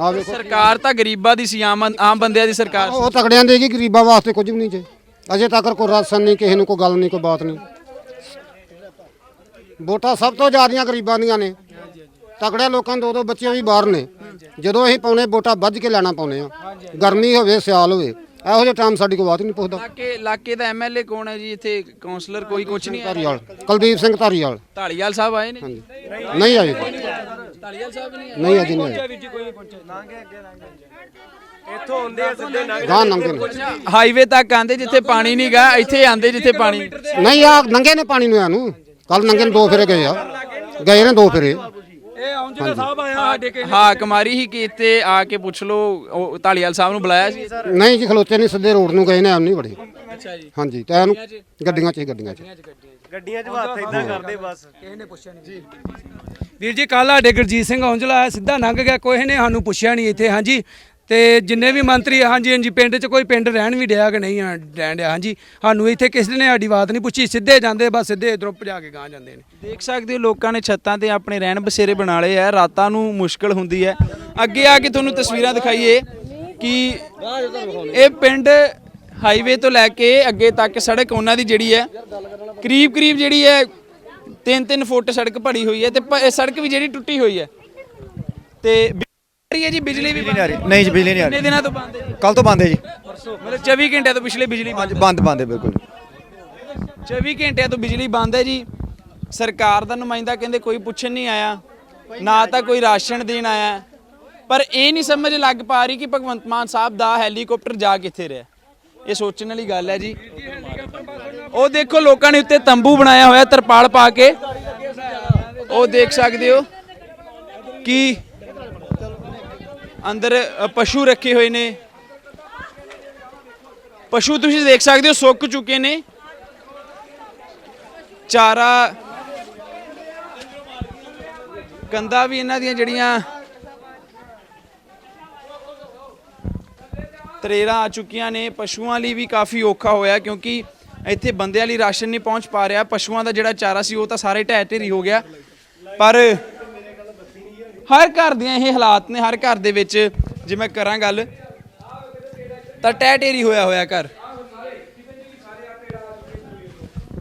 ਆ ਵੇਖੋ। ਸਰਕਾਰ ਤਾਂ ਗਰੀਬਾਂ ਦੀ ਸੀ ਆਮ ਆਮ ਬੰਦਿਆਂ ਦੀ ਸਰਕਾਰ। ਉਹ ਤਕੜਿਆਂ ਦੇ ਜੀ ਗਰੀਬਾਂ ਵਾਸਤੇ ਕੁਝ ਵੀ ਨਹੀਂ ਜੇ। ਅਜੇ ਤੱਕ ਕੋਈ ਰਾਸ਼ਨ ਨਹੀਂ ਕਿਸੇ ਨੂੰ ਕੋਈ ਗੱਲ ਨਹੀਂ ਕੋਈ ਬਾਤ ਨਹੀਂ। ਵੋਟਾਂ ਸਭ ਤੋਂ ਜ਼ਿਆਦੀਆਂ ਗਰੀਬਾਂ ਦੀਆਂ ਨੇ। ਤਕੜਿਆਂ ਲੋਕਾਂ ਦੇ ਦੋ ਦੋ ਬੱਚੇ ਵੀ ਬਾਹਰ ਨੇ। ਜਦੋਂ ਅਸੀਂ ਪਾਉਣੇ ਵੋਟਾਂ ਵੱਧ ਕੇ ਲੈਣਾ ਪਾਉਣੇ ਆ। ਗਰਮੀ ਹੋਵੇ ਸਿਆਲ ਹੋਵੇ ਇਹੋ ਜਿਹੇ ਟਾਈਮ ਸਾਡੀ ਕੋਈ ਬਾਤ ਨਹੀਂ ਪੁੱਛਦਾ। ਇਲਾਕੇ ਇਲਾਕੇ ਦਾ ਐਮਐਲਏ ਕੌਣ ਹੈ ਜੀ? ਇੱਥੇ ਕਾਉਂਸਲਰ ਕੋਈ ਕੁਝ ਨਹੀਂ ਆਇਆ ਧਾਰੀਵਾਲ ਕੁਲਦੀਪ ਸਿੰਘ ਧਾਰੀਵਾਲ। ਢਾਲੀਵਾਲ ਸਾਹਿਬ ਆਏ ਨੇ? ਹਾਂਜੀ। ਨਹੀਂ ਆਏ। ਢਾਲੀਵਾਲ ਸਾਹਿਬ ਨਹੀਂ ਨਹੀਂ ਅਜੇ ਨਹੀਂ ਆਏ। ਗਾਂ ਨੰਗੇ ਨੇ। ਹਾਈਵੇ ਤੱਕ ਆਂਦੇ ਜਿੱਥੇ ਪਾਣੀ ਨਹੀਂ ਗਾ ਇੱਥੇ ਆਂਦੇ ਜਿੱਥੇ ਪਾਣੀ। ਨਹੀਂ ਆ ਨੰਗੇ ਨੇ ਪਾਣੀ ਨੂੰ ਆ ਨੂੰ ਕੱਲ ਨੰਗੇ ਨੇ ਦੋ ਫੇਰੇ ਗਏ ਆ। ਗਏ ਨੇ ਦੋ ਫੇਰੇ। ਇਹ ਔਂਜਲਾ ਸਾਹਿਬ ਆਇਆ ਸਾਡੇ ਕੇ ਹਾਂ ਕੁਮਾਰੀ ਹੀ ਕਿ ਇੱਥੇ ਆ ਕੇ ਪੁੱਛ ਲਓ ਉਹ ਢਾਲੀਵਾਲ ਸਾਹਿਬ ਨੂੰ ਬੁਲਾਇਆ ਸੀ। ਨਹੀਂ ਜੀ ਖਲੋਤੇ ਨਹੀਂ ਸਿੱਧੇ ਰੋਡ ਨੂੰ ਗਏ ਨੇ ਨਹੀਂ ਬੜੇ। ਅੱਛਾ ਜੀ। ਹਾਂਜੀ ਤੇ ਇਹਨੂੰ ਗੱਡੀਆਂ 'ਚ? ਹੀ ਗੱਡੀਆਂ 'ਚ। ਵੀਰ ਜੀ ਕੱਲ ਸਾਡੇ ਗੁਰਜੀਤ ਸਿੰਘ ਔਂਜਲਾ ਆਇਆ ਸਿੱਧਾ ਲੰਘ ਗਿਆ ਕੋਈ ਨੇ ਸਾਨੂੰ ਪੁੱਛਿਆ ਨਹੀਂ ਇੱਥੇ। ਹਾਂਜੀ ਤੇ ਜਿੰਨੇ ਵੀ ਮੰਤਰੀ ਹਾਂਜੀ ਹਾਂਜੀ, ਪਿੰਡ 'ਚ ਕੋਈ ਪਿੰਡ ਰਹਿਣ ਵੀ ਡਿਆ ਕਿ ਨਹੀਂ ਆ, ਰਹਿਣ ਡਿਆ, ਹਾਂਜੀ। ਸਾਨੂੰ ਇੱਥੇ ਕਿਸੇ ਨੇ ਸਾਡੀ ਬਾਤ ਨਹੀਂ ਪੁੱਛੀ, ਸਿੱਧੇ ਜਾਂਦੇ, ਬਸ ਸਿੱਧੇ ਇਧਰੋਂ ਭਜਾ ਕੇ ਗਾਂ ਜਾਂਦੇ ਨੇ। ਦੇਖ ਸਕਦੇ ਹੋ, ਲੋਕਾਂ ਨੇ ਛੱਤਾਂ ਤੇ ਆਪਣੇ ਰਹਿਣ ਬਸੇਰੇ ਬਣਾ ਲਏ ਆ, ਰਾਤਾਂ ਨੂੰ ਮੁਸ਼ਕਲ ਹੁੰਦੀ ਹੈ। ਅੱਗੇ ਆ ਕੇ ਤੁਹਾਨੂੰ ਤਸਵੀਰਾਂ ਦਿਖਾਈਏ ਕਿ ਇਹ ਪਿੰਡ ਹਾਈਵੇ ਤੋਂ ਲੈ ਕੇ ਅੱਗੇ ਤੱਕ ਸੜਕ ਉਹਨਾਂ ਦੀ ਜਿਹੜੀ ਹੈ ਕਰੀਬ ਕਰੀਬ ਜਿਹੜੀ ਹੈ 3-3 ਫੁੱਟ ਸੜਕ ਭੜੀ ਹੋਈ ਹੈ ਤੇ ਪ- ਇਹ ਸੜਕ ਵੀ ਜਿਹੜੀ ਟੁੱਟੀ ਹੋਈ ਹੈ। ਤੇ ਰਹੀ ਹੈ ਜੀ ਬਿਜਲੀ ਵੀ ਬੰਦ ਹੈ। ਨਹੀਂ ਜੀ ਬਿਜਲੀ ਨਹੀਂ ਆ ਕਿੰਨੇ ਦਿਨਾਂ ਤੋਂ ਬੰਦ ਹੈ ਜੀ? ਕੱਲ ਤੋਂ ਬੰਦ ਹੈ ਜੀ। ਮਤਲਬ 24 ਘੰਟਿਆਂ ਤੋਂ ਪਿਛਲੇ ਬਿਜਲੀ ਬੰਦ ਬੰਦ ਬੰਦ ਹੈ ਬਿਲਕੁਲ 24 ਘੰਟਿਆਂ ਤੋਂ ਬਿਜਲੀ ਬੰਦ ਹੈ ਜੀ। ਸਰਕਾਰ ਦਾ ਨੁਮਾਇੰਦਾ ਕਹਿੰਦੇ ਕੋਈ ਪੁੱਛਣ ਨਹੀਂ ਆਇਆ ਨਾ ਤਾਂ ਕੋਈ ਰਾਸ਼ਨ ਦੇਣ ਆਇਆ। ਪਰ ਇਹ ਨਹੀਂ ਸਮਝ ਲੱਗ ਪਾ ਰਹੀ ਕਿ ਭਗਵੰਤ ਮਾਨ ਸਾਹਿਬ ਦਾ ਹੈਲੀਕਾਪਟਰ ਜਾ ਕਿੱਥੇ ਰਿਹਾ। ਇਹ ਸੋਚਣ ਵਾਲੀ ਗੱਲ ਹੈ ਜੀ। ਉਹ ਦੇਖੋ ਲੋਕਾਂ ਨੇ ਉੱਤੇ ਤੰਬੂ ਬਣਾਇਆ ਹੋਇਆ ਤਰਪਾਲ ਪਾ ਕੇ। ਉਹ ਦੇਖ ਸਕਦੇ ਹੋ ਕਿ ਅੰਦਰ ਅ, ਪਸ਼ੂ ਰੱਖੇ ਹੋਏ ਨੇ। ਪਸ਼ੂ ਤੁਸੀਂ ਦੇਖ ਸਕਦੇ ਹੋ ਸੁੱਕ ਚੁੱਕੇ ਨੇ। ਚਾਰਾ ਕੰਦਾ ਵੀ ਇਹਨਾਂ ਦੀਆਂ ਜਿਹੜੀਆਂ ਤਰੇਰਾਂ ਆ ਚੁੱਕੀਆਂ ਨੇ। ਪਸ਼ੂਆਂ ਲਈ ਵੀ ਕਾਫੀ ਔਖਾ ਹੋਇਆ ਕਿਉਂਕਿ ਇੱਥੇ ਬੰਦਿਆਂ ਲਈ ਰਾਸ਼ਨ ਨਹੀਂ ਪਹੁੰਚ ਪਾ ਰਿਹਾ। ਪਸ਼ੂਆਂ ਦਾ ਜਿਹੜਾ ਚਾਰਾ ਸੀ ਉਹ ਤਾਂ ਸਾਰੇ ਢਹਿ ਢੇਰੀ ਹੋ ਗਿਆ। ਪਰ ਹਰ ਘਰ ਦੀਆਂ ਇਹ ਹਾਲਾਤ ਨੇ, ਹਰ ਘਰ ਦੇ ਵਿੱਚ, ਜੇ ਮੈਂ ਕਰਾਂ ਗੱਲ, ਤਾਂ ਟਹਿ ਟੇਰੀ ਹੋਇਆ ਹੋਇਆ ਘਰ।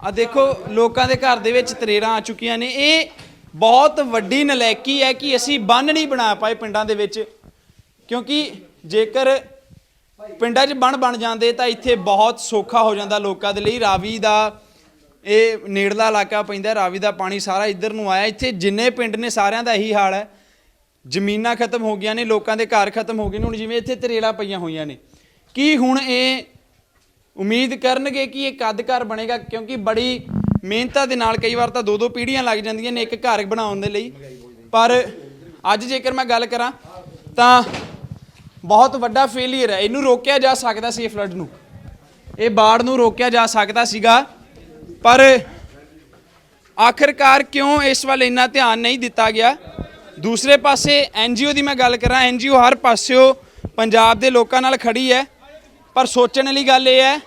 ਆ ਦੇਖੋ, ਲੋਕਾਂ ਦੇ ਘਰ ਦੇ ਵਿੱਚ ਤਰੇੜਾਂ ਆ ਚੁੱਕੀਆਂ ਨੇ। ਇਹ ਬਹੁਤ ਵੱਡੀ ਨਲੈਕੀ ਹੈ ਕਿ ਅਸੀਂ ਬੰਨ ਨਹੀਂ ਬਣਾ ਪਾਏ ਪਿੰਡਾਂ ਦੇ ਵਿੱਚ। ਕਿਉਂਕਿ ਜੇਕਰ ਪਿੰਡਾਂ 'ਚ ਬਣ ਬਣ ਜਾਂਦੇ, ਤਾਂ ਇੱਥੇ ਬਹੁਤ ਸੌਖਾ ਹੋ ਜਾਂਦਾ ਲੋਕਾਂ ਦੇ ਲਈ। ਰਾਵੀ ਦਾ ਇਹ ਨੇੜਲਾ ਇਲਾਕਾ ਪੈਂਦਾ, ਰਾਵੀ ਦਾ ਪਾਣੀ ਸਾਰਾ ਇੱਧਰ ਨੂੰ ਆਇਆ। ਇੱਥੇ ਜਿੰਨੇ ਪਿੰਡ ਨੇ, ਸਾਰਿਆਂ ਦਾ ਇਹੀ ਹਾਲ ਹੈ। ਜ਼ਮੀਨਾਂ ਖਤਮ ਹੋ ਗਈਆਂ ਨੇ, ਲੋਕਾਂ ਦੇ ਘਰ ਖਤਮ ਹੋ ਗਏ ਨੇ, ਹੁਣ ਜਿਵੇਂ ਇੱਥੇ ਤਰੇੜਾਂ ਪਈਆਂ ਹੋਈਆਂ ਨੇ। ਕੀ ਹੁਣ ਇਹ ਉਮੀਦ ਕਰਨਗੇ ਕਿ ਇਹ ਕੱਦ ਘਰ ਬਣੇਗਾ? ਕਿਉਂਕਿ ਬੜੀ ਮਿਹਨਤਾਂ ਦੇ ਨਾਲ ਕਈ ਵਾਰ ਤਾਂ ਦੋ ਦੋ ਪੀੜ੍ਹੀਆਂ ਲੱਗ ਜਾਂਦੀਆਂ ਨੇ ਇੱਕ ਘਰ ਬਣਾਉਣ ਦੇ ਲਈ। ਪਰ ਅੱਜ ਜੇਕਰ ਮੈਂ ਗੱਲ ਕਰਾਂ, ਤਾਂ ਬਹੁਤ ਵੱਡਾ ਫੇਲਿਅਰ ਹੈ। ਇਹਨੂੰ ਰੋਕਿਆ ਜਾ ਸਕਦਾ ਸੀ ਇਹ ਫਲੱਡ ਨੂੰ। ਇਹ ਬਾੜ ਨੂੰ ਰੋਕਿਆ ਜਾ ਸਕਦਾ ਸੀਗਾ। ਪਰ ਆਖਰਕਾਰ ਕਿਉਂ ਇਸ ਵੱਲ ਇੰਨਾ ਧਿਆਨ ਨਹੀਂ ਦਿੱਤਾ ਗਿਆ? ਦੂਸਰੇ ਪਾਸੇ ਐਨਜੀਓ ਦੀ ਮੈਂ ਗੱਲ ਕਰਾਂ ਐਨਜੀਓ ਹਰ ਪਾਸਿਓ ਪੰਜਾਬ ਦੇ ਲੋਕਾਂ ਨਾਲ ਖੜੀ ਹੈ। ਪਰ ਸੋਚਣ ਵਾਲੀ ਗੱਲ ਇਹ ਹੈ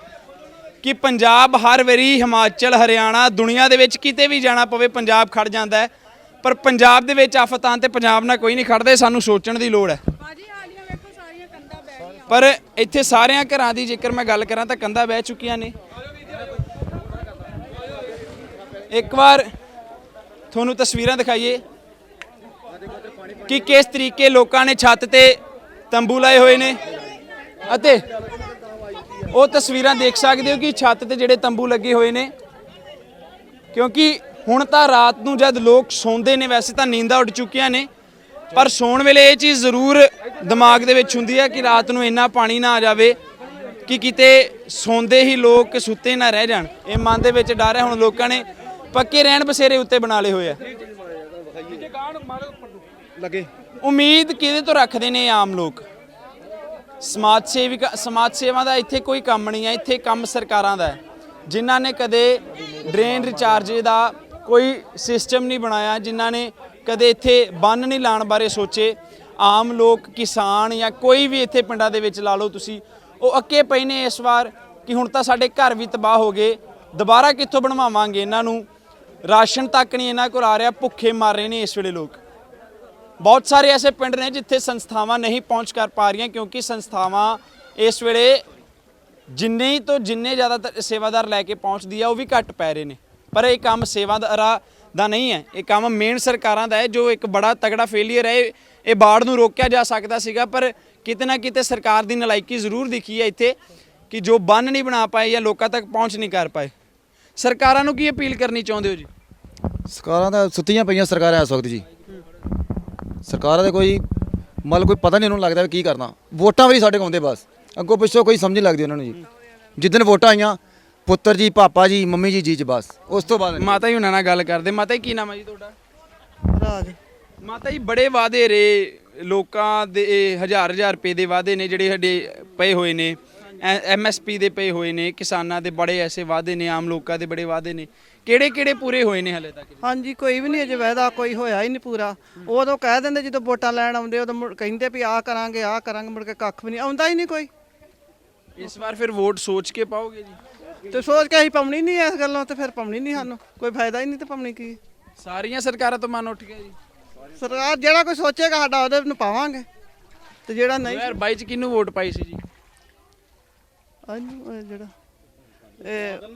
ਕਿ ਪੰਜਾਬ ਹਰ ਵਾਰੀ ਹਿਮਾਚਲ ਹਰਿਆਣਾ ਦੁਨੀਆ ਦੇ ਵਿੱਚ ਕਿਤੇ ਵੀ ਜਾਣਾ ਪਵੇ ਪੰਜਾਬ ਖੜ ਜਾਂਦਾ ਹੈ। ਪਰ ਪੰਜਾਬ ਦੇ ਵਿੱਚ ਆਫਤ ਤੇ ਪੰਜਾਬ ਨਾਲ ਕੋਈ ਨਹੀਂ ਖੜਦਾ ਸਾਨੂੰ ਸੋਚਣ ਦੀ ਲੋੜ ਹੈ। ਪਰ ਇੱਥੇ ਸਾਰਿਆਂ ਘਰਾਂ ਦੀ ਜੇਕਰ ਮੈਂ ਗੱਲ ਕਰਾਂ ਤਾਂ ਕੰਧਾਂ ਬਹਿ ਚੁੱਕੀਆਂ ਨੇ। ਇੱਕ ਵਾਰ ਤੁਹਾਨੂੰ ਤਸਵੀਰਾਂ ਦਿਖਾਈਏ। ਕਿ ਕਿਸ ਤਰੀਕੇ ਲੋਕਾਂ ਨੇ ਛੱਤ ਤੇ ਤੰਬੂ ਲਾਏ ਹੋਏ ਨੇ? ਅਤੇ ਉਹ ਤਸਵੀਰਾਂ ਦੇਖ ਸਕਦੇ ਹੋ ਕਿ ਛੱਤ ਤੇ ਜਿਹੜੇ ਤੰਬੂ ਲੱਗੇ ਹੋਏ ਨੇ? ਕਿਉਂਕਿ ਹੁਣ ਤਾਂ ਰਾਤ ਨੂੰ ਜਦ ਲੋਕ ਸੌਂਦੇ ਨੇ, ਵੈਸੇ ਤਾਂ ਨੀਂਦਾਂ ਉੱਡ ਚੁੱਕੀਆਂ ਨੇ, ਪਰ ਸੌਣ ਵੇਲੇ ਇਹ ਚੀਜ਼ ਜ਼ਰੂਰ ਦਿਮਾਗ ਦੇ ਵਿੱਚ ਹੁੰਦੀ ਹੈ ਕਿ ਰਾਤ ਨੂੰ ਇੰਨਾ ਪਾਣੀ ਨਾ ਆ ਜਾਵੇ ਕਿ ਕਿਤੇ ਸੌਂਦੇ ਹੀ ਲੋਕ ਸੁੱਤੇ ਨਾ ਰਹਿ ਜਾਣ। ਇਹ ਮਨ ਦੇ ਵਿੱਚ ਡਰ ਹੈ, ਹੁਣ ਲੋਕਾਂ ਨੇ ਪੱਕੇ ਰਹਿਣ ਬਸੇਰੇ ਉੱਤੇ ਬਣਾ ਲਏ ਹੋਏ ਆ। ਲੱਗੇ? ਉਮੀਦ ਕਿਹਦੇ ਤੋਂ ਰੱਖਦੇ ਨੇ ਆਮ ਲੋਕ? ਸਮਾਜ ਸੇਵਿਕਾ, ਸਮਾਜ ਸੇਵਾ ਦਾ ਇੱਥੇ ਕੋਈ ਕੰਮ ਨਹੀਂ ਹੈ, ਇੱਥੇ ਕੰਮ ਸਰਕਾਰਾਂ ਦਾ ਹੈ। ਜਿਨ੍ਹਾਂ ਨੇ ਕਦੇ ਡਰੇਨ ਰਿਚਾਰਜ ਦਾ ਕੋਈ ਸਿਸਟਮ ਨਹੀਂ ਬਣਾਇਆ, ਜਿਨ੍ਹਾਂ ਨੇ ਕਦੇ ਇੱਥੇ ਬੰਨ ਨਹੀਂ ਲਾਣ ਬਾਰੇ ਸੋਚੇ। ਆਮ ਲੋਕ, ਕਿਸਾਨ ਜਾਂ ਕੋਈ ਵੀ ਇੱਥੇ ਪਿੰਡਾਂ ਦੇ ਵਿੱਚ ਲਾ ਲਓ ਤੁਸੀਂ, ਉਹ ਅੱਕੇ ਪਏ ਨੇ ਇਸ ਵਾਰ ਕਿ ਹੁਣ ਤਾਂ ਸਾਡੇ ਘਰ ਵੀ ਤਬਾਹ ਹੋ ਗਏ। ਦੁਬਾਰਾ ਕਿੱਥੋਂ ਬਣਵਾਵਾਂਗੇ ਇਹਨਾਂ ਨੂੰ? ਰਾਸ਼ਨ ਤੱਕ ਨਹੀਂ ਇਹਨਾਂ ਕੋਲ ਆ ਰਿਹਾ, ਭੁੱਖੇ ਮਰ ਰਹੇ ਨੇ ਇਸ ਵੇਲੇ ਲੋਕ। ਬਹੁਤ ਸਾਰੇ ਐਸੇ ਪਿੰਡ ਨੇ ਜਿੱਥੇ ਸੰਸਥਾਵਾਂ ਨਹੀਂ ਪਹੁੰਚ ਕਰ ਪਾ ਰਹੀਆਂ ਕਿਉਂਕਿ ਸੰਸਥਾਵਾਂ ਇਸ ਵੇਲੇ ਜਿੰਨੇ ਤੋਂ ਜਿੰਨੇ ਜ਼ਿਆਦਾ ਸੇਵਾਦਾਰ ਲੈ ਕੇ ਪਹੁੰਚਦੀ ਆ, ਉਹ ਵੀ ਘੱਟ ਪੈ ਰਹੇ ਨੇ। ਪਰ ਇਹ ਕੰਮ ਸੇਵਾਦਾਰਾਂ ਦਾ ਨਹੀਂ ਹੈ। ਇਹ ਕੰਮ ਮੇਨ ਸਰਕਾਰਾਂ ਦਾ ਹੈ, ਜੋ ਇੱਕ ਬੜਾ ਤਗੜਾ ਫੇਲਿਅਰ ਹੈ। ਇਹ- ਇਹ ਬਾੜ ਨੂੰ ਰੋਕਿਆ ਜਾ ਸਕਦਾ ਸੀਗਾ, ਪਰ ਕਿਤੇ ਨਾ ਕਿਤੇ ਸਰਕਾਰ ਦੀ ਨਲਾਇਕੀ ਜ਼ਰੂਰ ਦਿਖੀ ਹੈ ਇੱਥੇ ਕਿ ਜੋ ਬੰਨ ਨਹੀਂ ਬਣਾ ਪਾਏ ਜਾਂ ਲੋਕਾਂ ਤੱਕ ਪਹੁੰਚ ਨਹੀਂ ਕਰ ਪਾਏ। ਸਰਕਾਰਾਂ ਨੂੰ ਕੀ ਅਪੀਲ ਕਰਨੀ ਚਾਹੁੰਦੇ ਹੋ ਜੀ? ਸਰਕਾਰਾਂ ਦਾ ਸੁੱਤੀਆਂ ਪਈਆਂ ਸਰਕਾਰਾਂ ਇਸ ਵਕਤ ਜੀ। ਸਰਕਾਰਾਂ ਦਾ ਕੋਈ ਮਤਲਬ ਕੋਈ ਪਤਾ ਨਹੀਂ ਉਹਨੂੰ ਲੱਗਦਾ ਵੀ ਕੀ ਕਰਨਾ। ਵੋਟਾਂ ਵੀ ਸਾਡੇ ਕੋਲ ਆਉਂਦੇ ਬਸ। ਅੱਗੋਂ ਪਿੱਛੋਂ ਕੋਈ ਸਮਝ ਨਹੀਂ ਲੱਗਦੀ ਉਹਨਾਂ ਨੂੰ ਜੀ। ਜਿੱਦਣ ਵੋਟਾਂ ਆਈਆਂ ਪੁੱਤਰ ਜੀ ਪਾਪਾ ਜੀ ਮੰਮੀ ਜੀ ਜੀ ਚ ਬਸ। ਉਸ ਤੋਂ ਬਾਅਦ ਮਾਤਾ ਜੀ ਹੁਣਾਂ ਨਾਲ ਗੱਲ ਕਰਦੇ। ਮਾਤਾ ਜੀ ਕੀ ਨਾਮ ਹੈ ਜੀ ਤੁਹਾਡਾ? ਰਾਜ। ਮਾਤਾ ਜੀ ਬੜੇ ਵਾਅਦੇ ਰੇ ਲੋਕਾਂ ਦੇ ਹਜ਼ਾਰ ਹਜ਼ਾਰ ਰੁਪਏ ਦੇ ਵਾਅਦੇ ਨੇ ਜਿਹੜੇ ਸਾਡੇ ਪਏ ਹੋਏ ਨੇ। ਐਮਐਸਪੀ ਦੇ ਪਏ ਹੋਏ ਨੇ। ਕਿਸਾਨਾਂ ਦੇ ਬੜੇ ਐਸੇ ਵਾਅਦੇ ਨੇ। ਆਮ ਲੋਕਾਂ ਦੇ ਬੜੇ ਵਾਅਦੇ ਨੇ। ਕਿਹੜੇ ਕਿਹੜੇ ਪੂਰੇ ਹੋਏ ਨੇ ਹਲੇ ਤੱਕ? ਹਾਂਜੀ ਕੋਈ ਵੀ ਨਹੀਂ ਅਜੇ ਵਾਅਦਾ ਕੋਈ ਹੋਇਆ ਹੀ ਨਹੀਂ ਪੂਰਾ। ਉਦੋਂ ਕਹਿ ਦਿੰਦੇ ਜਦੋਂ ਵੋਟਾਂ ਲੈਣ ਆਉਂਦੇ ਉਦੋਂ ਮੁੜ- ਕਹਿੰਦੇ ਵੀ ਆਹ ਕਰਾਂਗੇ ਆਹ ਕਰਾਂਗੇ ਮੁੜ ਕੇ ਕੱਖ ਵੀ ਨਹੀਂ ਆਉਂਦਾ ਹੀ ਨਹੀਂ ਕੋਈ। ਇਸ ਵਾਰ ਫਿਰ ਵੋਟ ਸੋਚ ਕੇ ਪਾਓਗੇ ਜੀ? ਤੇ ਸੋਚ ਕੇ ਅਸੀਂ ਪਾਉਣੀ ਨਹੀਂ ਇਸ ਗੱਲੋਂ ਤੇ ਫਿਰ ਪਾਉਣੀ ਨਹੀਂ ਸਾਨੂੰ ਕੋਈ ਫਾਇਦਾ ਹੀ ਨਹੀਂ ਤੇ ਪਾਉਣੀ ਕੀ। ਸਾਰੀਆਂ ਸਰਕਾਰਾਂ ਤੋਂ ਮਨ ਉੱਠ ਗਿਆ ਜੀ। ਸਰਕਾਰ ਜਿਹੜਾ ਕੋਈ ਸੋਚੇਗਾ ਸਾਡਾ ਉਹਦੇ ਨੂੰ ਪਾਵਾਂਗੇ। ਤੇ ਜਿਹੜਾ ਨਹੀਂ 2022 ਚ ਕਿਹਨੂੰ ਵੋਟ ਪਾਈ ਸੀ ਜੀ? ਉਹ ਜਿਹੜਾ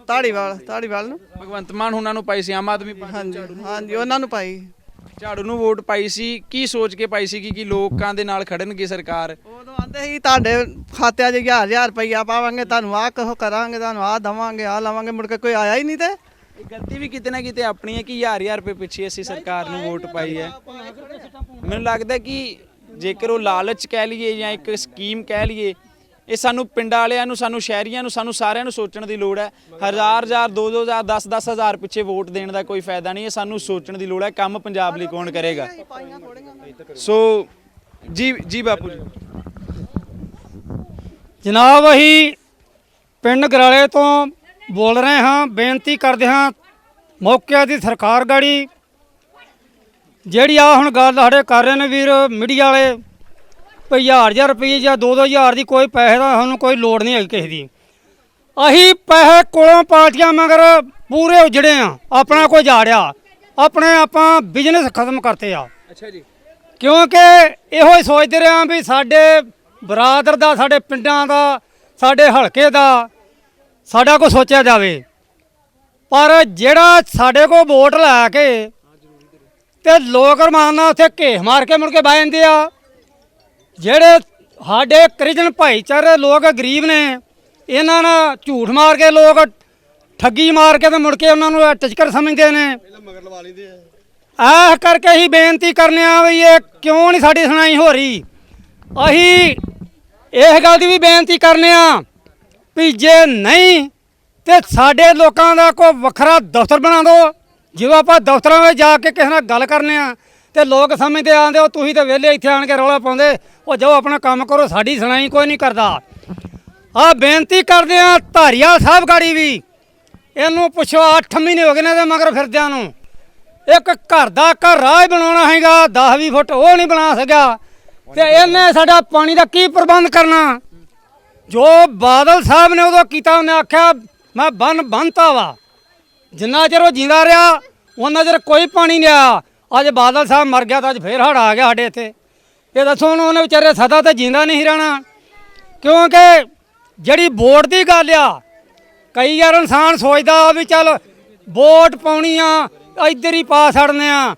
ਧਾੜੀਵਾਲ ਧਾੜੀਵਾਲ ਨੂੰ। ਭਗਵੰਤ ਮਾਨ ਉਹਨਾਂ ਨੂੰ ਪਾਈ ਸੀ ਆਮ ਆਦਮੀ ਪਾਰਟੀ ਹਾਂਜੀ ਹਾਂਜੀ ਉਹਨਾਂ ਨੂੰ ਪਾਈ। ਝਾੜੂ ਨੂੰ ਵੋਟ ਪਾਈ ਸੀ। ਕੀ ਸੋਚ ਕੇ ਪਾਈ ਸੀ ਕਿ ਲੋਕਾਂ ਦੇ ਨਾਲ ਖੜਨਗੇ ਸਰਕਾਰ? ਉਦੋਂ ਆਂਦੇ ਸੀ ਤੁਹਾਡੇ ਖਾਤਿਆਂ 'ਚ ਹਜ਼ਾਰ ਹਜ਼ਾਰ ਰੁਪਈਆ ਪਾਵਾਂਗੇ ਤੁਹਾਨੂੰ ਆਹ ਕਹੋ ਕਰਾਂਗੇ ਤੁਹਾਨੂੰ ਆਹ ਦਵਾਂਗੇ ਆਹ ਲਵਾਂਗੇ। ਮੁੜ ਕੇ ਕੋਈ ਆਇਆ ਹੀ ਨਹੀਂ ਤੇ। ਇਹ ਗਲਤੀ ਵੀ ਕਿਤੇ ਨਾ ਕਿਤੇ ਆਪਣੀ ਹੈ ਕਿ ਹਜ਼ਾਰ ਹਜ਼ਾਰ ਰੁਪਏ ਪਿੱਛੇ ਅਸੀਂ ਸਰਕਾਰ ਨੂੰ ਵੋਟ ਪਾਈ ਹੈ। ਮੈਨੂੰ ਲੱਗਦਾ ਕਿ ਜੇਕਰ ਉਹ ਲਾਲਚ ਕਹਿ ਲਈਏ ਜਾਂ ਇੱਕ ਸਕੀਮ ਕਹਿ ਲਈਏ ਇਹ ਸਾਨੂੰ ਪਿੰਡਾਂ ਵਾਲਿਆਂ ਨੂੰ, ਸਾਨੂੰ ਸ਼ਹਿਰੀਆਂ ਨੂੰ, ਸਾਨੂੰ ਸਾਰਿਆਂ ਨੂੰ ਸੋਚਣ ਦੀ ਲੋੜ ਹੈ। ਹਜ਼ਾਰ ਹਜ਼ਾਰ, ਦੋ ਦੋ ਹਜ਼ਾਰ 10 10 ਹਜ਼ਾਰ ਪਿੱਛੇ ਵੋਟ ਦੇਣ ਦਾ ਕੋਈ ਫਾਇਦਾ ਨਹੀਂ ਇਹ ਸਾਨੂੰ ਸੋਚਣ ਦੀ ਲੋੜ ਹੈ, ਕੰਮ ਪੰਜਾਬ ਲਈ ਕੌਣ ਕਰੇਗਾ। ਸੋ ਜੀ ਜੀ ਬਾਪੂ ਜੀ। ਜਨਾਬ, ਅਸੀਂ ਪਿੰਡ ਗਰਾਲੇ ਤੋਂ ਬੋਲ ਰਹੇ ਹਾਂ, ਬੇਨਤੀ ਕਰਦੇ ਹਾਂ ਮੌਕੇ ਦੀ ਸਰਕਾਰ ਗਾੜੀ। ਜਿਹੜੀ ਆ ਹੁਣ ਗੱਲ ਸਾਡੇ ਕਰ ਰਹੇ ਨੇ ਵੀਰ, ਮੀਡੀਆ ਵਾਲੇ। ਹਜ਼ਾਰ ਹਜ਼ਾਰ ਰੁਪਏ ਜਾਂ ਦੋ ਦੋ ਹਜ਼ਾਰ ਦੀ ਕੋਈ ਪੈਸੇ ਦਾ ਸਾਨੂੰ ਕੋਈ ਲੋੜ ਨਹੀਂ ਹੈਗੀ ਕਿਸੇ ਦੀ। ਅਸੀਂ ਪੈਸੇ ਕੋਲੋਂ ਪਾਰਟੀਆਂ ਮਗਰ ਪੂਰੇ ਉਜੜੇ ਆ ਆਪਣਾ ਕੋਈ ਜਾੜਿਆ ਆਪਣੇ ਆਪਾਂ ਬਿਜ਼ਨਸ ਖਤਮ ਕਰਤੇ ਆ। ਅੱਛਾ ਜੀ। ਕਿਉਂਕਿ ਇਹੋ ਹੀ ਸੋਚਦੇ ਰਹੇ ਹਾਂ ਵੀ ਸਾਡੇ ਬਰਾਦਰ ਦਾ ਸਾਡੇ ਪਿੰਡਾਂ ਦਾ ਸਾਡੇ ਹਲਕੇ ਦਾ ਸਾਡਾ ਕੋ ਸੋਚਿਆ ਜਾਵੇ। ਪਰ ਜਿਹੜਾ ਸਾਡੇ ਕੋ ਵੋਟ ਲੈ ਕੇ ਤੇ ਲੋਕ ਰਮਾਨਾ ਉੱਥੇ ਘੇਹ ਮਾਰ ਕੇ ਮੁੜ ਕੇ ਬਹਿ ਜਾਂਦੇ ਆ। ਜਿਹੜੇ ਸਾਡੇ ਕ੍ਰਿਸਚਨ ਭਾਈਚਾਰੇ ਲੋਕ ਗਰੀਬ ਨੇ ਇਹਨਾਂ ਨਾਲ ਝੂਠ ਮਾਰ ਕੇ ਲੋਕ ਠੱਗੀ ਮਾਰ ਕੇ ਤੇ ਮੁੜ ਕੇ ਉਹਨਾਂ ਨੂੰ ਟਿਚਕਰ ਸਮਝਦੇ ਨੇ। ਆਹ ਕਰਕੇ ਹੀ ਬੇਨਤੀ ਕਰਨੇ ਆ ਵੀ ਇਹ ਕਿਉਂ ਨਹੀਂ ਸਾਡੀ ਸੁਣਾਈ ਹੋ ਰਹੀ। ਅਸੀਂ ਇਸ ਗੱਲ ਦੀ ਵੀ ਬੇਨਤੀ ਕਰਨੇ ਆ ਵੀ ਜੇ ਨਹੀਂ ਤੇ ਸਾਡੇ ਲੋਕਾਂ ਦਾ ਕੋਈ ਵੱਖਰਾ ਦਫ਼ਤਰ ਬਣਾ ਦਿਓ। ਜਿਵੇਂ ਆਪਾਂ ਦਫ਼ਤਰਾਂ ਵਿੱਚ ਜਾ ਕੇ ਕਿਸੇ ਨਾਲ ਗੱਲ ਕਰਨੇ ਆ ਤੇ ਲੋਕ ਸਮਝਦੇ ਆਂਦੇ ਉਹ ਤੁਸੀਂ ਤਾਂ ਵਿਹਲੇ ਇੱਥੇ ਆਣ ਕੇ ਰੌਲਾ ਪਾਉਂਦੇ, ਉਹ ਜਾਓ ਆਪਣਾ ਕੰਮ ਕਰੋ, ਸਾਡੀ ਸੁਣਾਈ ਕੋਈ ਨਹੀਂ ਕਰਦਾ। ਆ ਬੇਨਤੀ ਕਰਦੇ ਆ, ਧਾਰੀਵਾਲ ਸਾਹਿਬ ਗਾੜੀ ਵੀ, ਇਹਨੂੰ ਪੁੱਛੋ 8 ਮਹੀਨੇ ਹੋ ਗਏ ਨੇ ਇਹਦੇ ਮਗਰ ਫਿਰਦਿਆਂ ਨੂੰ। ਇੱਕ ਘਰ ਦਾ ਘਰ ਰਾਹ ਬਣਾਉਣਾ ਹੈਗਾ 10 20 ਫੁੱਟ ਉਹ ਨਹੀਂ ਬਣਾ ਸਕਿਆ। ਤੇ ਇਹਨੇ ਸਾਡਾ ਪਾਣੀ ਦਾ ਕੀ ਪ੍ਰਬੰਧ ਕਰਨਾ? ਜੋ ਬਾਦਲ ਸਾਹਿਬ ਨੇ ਉਦੋਂ ਕੀਤਾ, ਉਹਨੇ ਆਖਿਆ, ਮੈਂ ਬੰਨ ਬੰਨਤਾ ਵਾ। ਜਿੰਨਾ ਚਿਰ ਉਹ ਜਿੰਦਾ ਰਿਹਾ ਉਹਨਾਂ ਚਿਰ ਕੋਈ ਪਾਣੀ ਨਹੀਂ ਆਇਆ। ਅੱਜ ਬਾਦਲ ਸਾਹਿਬ ਮਰ ਗਿਆ ਤਾਂ ਅੱਜ ਫੇਰ ਹੜ ਆ ਗਿਆ ਸਾਡੇ ਇੱਥੇ। ਇਹ ਦੱਸੋ ਹੁਣ ਉਹਨੇ ਵਿਚਾਰੇ ਸਦਾ ਤੇ ਜਿੰਦਾ ਨਹੀਂ ਰਹਿਣਾ। ਕਿਉਂਕਿ ਜਿਹੜੀ ਵੋਟ ਦੀ ਗੱਲ ਆ, ਕਈ ਵਾਰ ਇਨਸਾਨ ਸੋਚਦਾ ਵੀ ਚੱਲ ਵੋਟ ਪਾਉਣੀ ਆ, ਇੱਧਰ ਹੀ ਪਾ ਛੱਡਨੇ ਆ।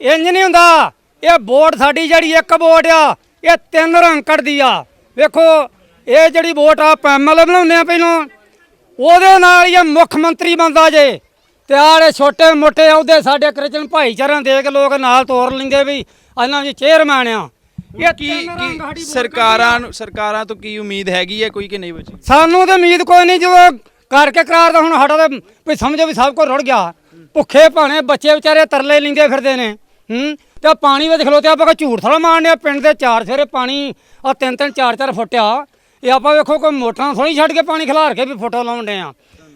ਇੰਜ ਨਹੀਂ ਹੁੰਦਾ। ਇਹ ਵੋਟ ਸਾਡੀ ਜਿਹੜੀ ਇੱਕ ਵੋਟ ਆ, ਇਹ ਤਿੰਨ ਰੰਗ ਕੱਢਦੀ ਆ। ਵੇਖੋ, ਇਹ ਜਿਹੜੀ ਵੋਟ ਆ ਐਮਐਲਏ ਬਣਾਉਂਦੇ ਆ ਪਹਿਲਾਂ। ਉਹਦੇ ਨਾਲ ਹੀ ਮੁੱਖ ਮੰਤਰੀ ਬਣਦਾ ਜੇ। ਤੇ ਆੜੇ ਛੋਟੇ ਮੋਟੇ ਅਹੁਦੇ ਸਾਡੇ ਕ੍ਰਿਸਚਨ ਭਾਈਚਾਰਿਆਂ ਦੇ ਕੇ ਲੋਕ ਨਾਲ ਤੋਰ ਲੈਂਦੇ ਵੀ ਇਹਨਾਂ ਵਿੱਚ ਚੇਅਰਮੈਨ ਆ। ਇਹ ਕੀ ਕੀ ਸਰਕਾਰਾਂ ਨੂੰ ਸਰਕਾਰਾਂ ਤੋਂ ਕੀ ਉਮੀਦ ਹੈਗੀ ਹੈ ਕੋਈ ਕਿ ਨਹੀਂ ਬਚੀ? ਸਾਨੂੰ ਤਾਂ ਉਮੀਦ ਕੋਈ ਨਹੀਂ ਜਦੋਂ ਕਰਕੇ ਕਰਾਰ ਦਾ ਹੁਣ ਸਾਡਾ ਤਾਂ ਵੀ ਸਮਝੋ ਵੀ ਸਭ ਕੁਝ ਰੁੜ ਗਿਆ। ਭੁੱਖੇ ਭਾਣੇ ਬੱਚੇ ਵਿਚਾਰੇ ਤਰਲੇ ਲਿੰਦੇ ਫਿਰਦੇ ਨੇ ਹੂੰ? ਤੇ ਪਾਣੀ ਵਿੱਚ ਖਲੋਤੇ ਆਪਾਂ ਕੋ ਝੂਠ ਥੋੜਾ ਮਾਰਨੇ ਪਿੰਡ ਦੇ ਚਾਰ ਫੇਰੇ ਪਾਣੀ ਆ ਤਿੰਨ ਤਿੰਨ ਚਾਰ ਚਾਰ ਫੁੱਟਿਆ ਇਹ ਆਪਾਂ ਵੇਖੋ ਕੋਈ ਮੋਟਰਾਂ ਥੋੜੀ ਛੱਡ ਕੇ ਪਾਣੀ ਖਿਲਾਰ ਕੇ ਵੀ ਫੋਟੋ ਲਾਉਣ ਡੇ ਆ।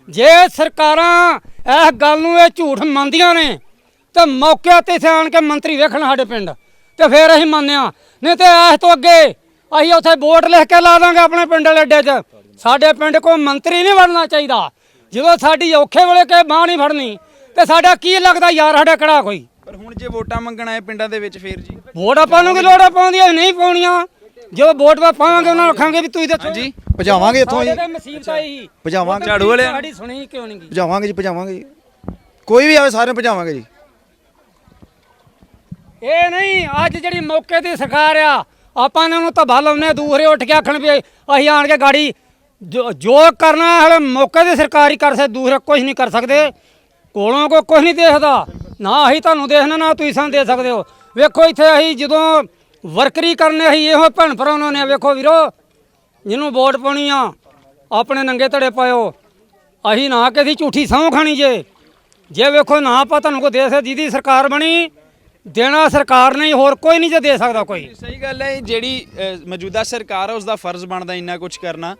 ਜੇ ਸਰਕਾਰਾਂ ਇਸ ਗੱਲ ਨੂੰ ਇਹ ਝੂਠ ਮੰਨਦੀਆਂ ਨੇ ਤੇ ਮੌਕੇ ਤੇ ਇੱਥੇ ਆਣ ਕੇ ਮੰਤਰੀ ਵੇਖਣ ਸਾਡੇ ਪਿੰਡ ਤੇ ਫੇਰ ਅਸੀਂ ਮੰਨਿਆ। ਨਹੀਂ ਤੇ ਇਸ ਤੋਂ ਅੱਗੇ ਅਸੀਂ ਉੱਥੇ ਵੋਟ ਲਿਖ ਕੇ ਲਾ ਦਾਂਗੇ ਆਪਣੇ ਪਿੰਡ ਵਾਲੇ ਅੱਡੇ 'ਚ। ਸਾਡੇ ਪਿੰਡ ਕੋਈ ਮੰਤਰੀ ਨਹੀਂ ਵੜਨਾ ਚਾਹੀਦਾ। ਜਦੋਂ ਸਾਡੀ ਔਖੇ ਵੇਲੇ ਕੇ ਬਾਹ ਨਹੀਂ ਫੜਨੀ ਤੇ ਸਾਡਾ ਕੀ ਲੱਗਦਾ ਯਾਰ ਸਾਡਾ ਕਿਹੜਾ ਕੋਈ? ਪਰ ਹੁਣ ਜੇ ਵੋਟਾਂ ਮੰਗਣ ਆਏ ਪਿੰਡਾਂ ਦੇ ਵਿੱਚ ਫੇਰ ਜੀ। ਵੋਟ ਆਪਾਂ ਨੂੰ ਕੀ ਲੋੜਾਂ ਪਾਉਂਦੀਆਂ ਨਹੀਂ ਪਾਉਣੀਆਂ। ਜਦੋਂ ਵੋਟ ਪਾਵਾਂਗੇ ਉਹਨਾਂ ਨੂੰ ਆਖਾਂਗੇ ਵੀ ਤੁਸੀਂ ਦੱਸੋ ਜੀ ਭਜਾਵਾਂਗੇ ਇੱਥੋਂ ਜੀ। ਤੇ ਮੁਸੀਬਤ ਆਈ ਭਜਾਵਾਂਗੇ। ਝਾੜੂ ਵਾਲਿਆਂ ਨੂੰ? ਸਾਡੀ ਸੁਣੀ ਕਿਉਂ ਨਹੀਂ ਗਈ ਭਜਾਵਾਂਗੇ ਜੀ ਭਜਾਵਾਂਗੇ ਜੀ। ਕੋਈ ਵੀ ਆਵੇ ਸਾਰਿਆਂ ਨੂੰ ਭਜਾਵਾਂਗੇ ਜੀ। ਇਹ ਨਹੀਂ ਅੱਜ ਜਿਹੜੀ ਮੌਕੇ ਦੀ ਸਰਕਾਰ ਆ ਆਪਾਂ ਇਹਨਾਂ ਨੂੰ ਧੱਬਾ ਲਾਉਨੇ ਦੂਸਰੇ ਉੱਠ ਕੇ ਆਖਣ ਵੀ ਅਸੀਂ ਆਣ ਕੇ ਗਾੜੀ ਜੋ ਜੋ ਕਰਨਾ ਹਲੇ ਮੌਕੇ ਦੀ ਸਰਕਾਰ ਹੀ ਕਰ ਸਕਦੀ ਦੂਸਰੇ ਕੁਝ ਨਹੀਂ ਕਰ ਸਕਦੇ। ਕੋਲੋਂ ਕੋ ਕੁਝ ਨਹੀਂ ਦੇਖਦਾ। ਨਾ ਅਸੀਂ ਤੁਹਾਨੂੰ ਦੇਖਣਾ ਨਾ ਤੁਸੀਂ ਸਾਨੂੰ ਦੇ ਸਕਦੇ ਹੋ। ਵੇਖੋ ਇੱਥੇ ਅਸੀਂ ਜਦੋਂ ਵਰਕਰੀ ਕਰਨੇ ਅਸੀਂ ਇਹੋ ਭੈਣ ਭਰਾਵਾਂ ਨੇ ਵੇਖੋ ਵੀਰੋ। ਜਿਹਨੂੰ ਵੋਟ ਪਾਉਣੀ ਆ, ਆਪਣੇ ਨੰਗੇ ਧੜੇ ਪਾਇਓ। ਅਸੀਂ ਨਾ ਕਿਸੇ ਝੂਠੀ ਸਹੁੰ ਖਾਣੀ ਜੇ। ਜੇ ਵੇਖੋ ਨਾ ਆਪਾਂ ਤੁਹਾਨੂੰ ਕੋ ਦੇ ਸਕਦੇ ਜਿਹਦੀ ਸਰਕਾਰ ਬਣੀ, ਦੇਣਾ ਸਰਕਾਰ ਨੇ, ਹੋਰ ਕੋਈ ਨਹੀਂ ਜੇ ਦੇ ਸਕਦਾ ਕੋਈ। ਸਹੀ ਗੱਲ ਹੈ, ਜਿਹੜੀ ਮੌਜੂਦਾ ਸਰਕਾਰ ਹੈ ਉਸ ਦਾ ਫਰਜ਼ ਬਣਦਾ ਇੰਨਾ ਕੁਝ ਕਰਨਾ।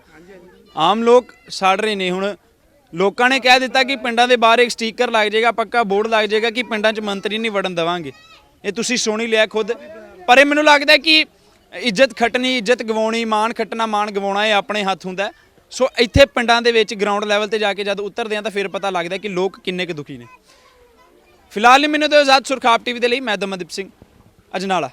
ਆਮ ਲੋਕ ਸੜ ਰਹੇ ਨੇ ਹੁਣ। ਲੋਕਾਂ ਨੇ ਕਹਿ ਦਿੱਤਾ ਕਿ ਪਿੰਡਾਂ ਦੇ ਬਾਹਰ ਇੱਕ ਸਟicker ਲੱਗ ਜਾਏਗਾ, ਪੱਕਾ ਬੋਰਡ ਲੱਗ ਜਾਏਗਾ ਕਿ ਪਿੰਡਾਂ 'ਚ ਮੰਤਰੀ ਨਹੀਂ ਵੜਨ ਦੇਵਾਂਗੇ। ਇਹ ਤੁਸੀਂ ਸੁਣੀ ਲਿਆ ਖੁਦ। ਪਰ ਇਹ ਮੈਨੂੰ ਲੱਗਦਾ ਕਿ ਇੱਜ਼ਤ ਖੱਟਣੀ, ਇੱਜ਼ਤ ਗਵਾਉਣੀ, ਮਾਣ ਖੱਟਣਾ, ਮਾਣ ਗਵਾਉਣਾ ਇਹ ਆਪਣੇ ਹੱਥ ਹੁੰਦਾ ਸੋ ਇੱਥੇ ਪਿੰਡਾਂ ਦੇ ਵਿੱਚ ਗਰਾਊਂਡ ਲੈਵਲ ਤੇ ਜਾ ਕੇ ਜਦ ਉਤਰਦੇ ਆ ਤਾਂ ਫਿਰ ਪਤਾ ਲੱਗਦਾ ਕਿ ਲੋਕ ਕਿੰਨੇ ਕੁ ਦੁਖੀ ਨੇ। ਫਿਲਹਾਲ ਲਈ ਮੈਨੂੰ ਤਾਂ ਆਜ਼ਾਦ ਸੁਰਖਾਪ ਟੀਵੀ ਦੇ ਲਈ, ਮੈਂ ਦਮਨਦੀਪ ਸਿੰਘ, ਅਜਨਾਲਾ।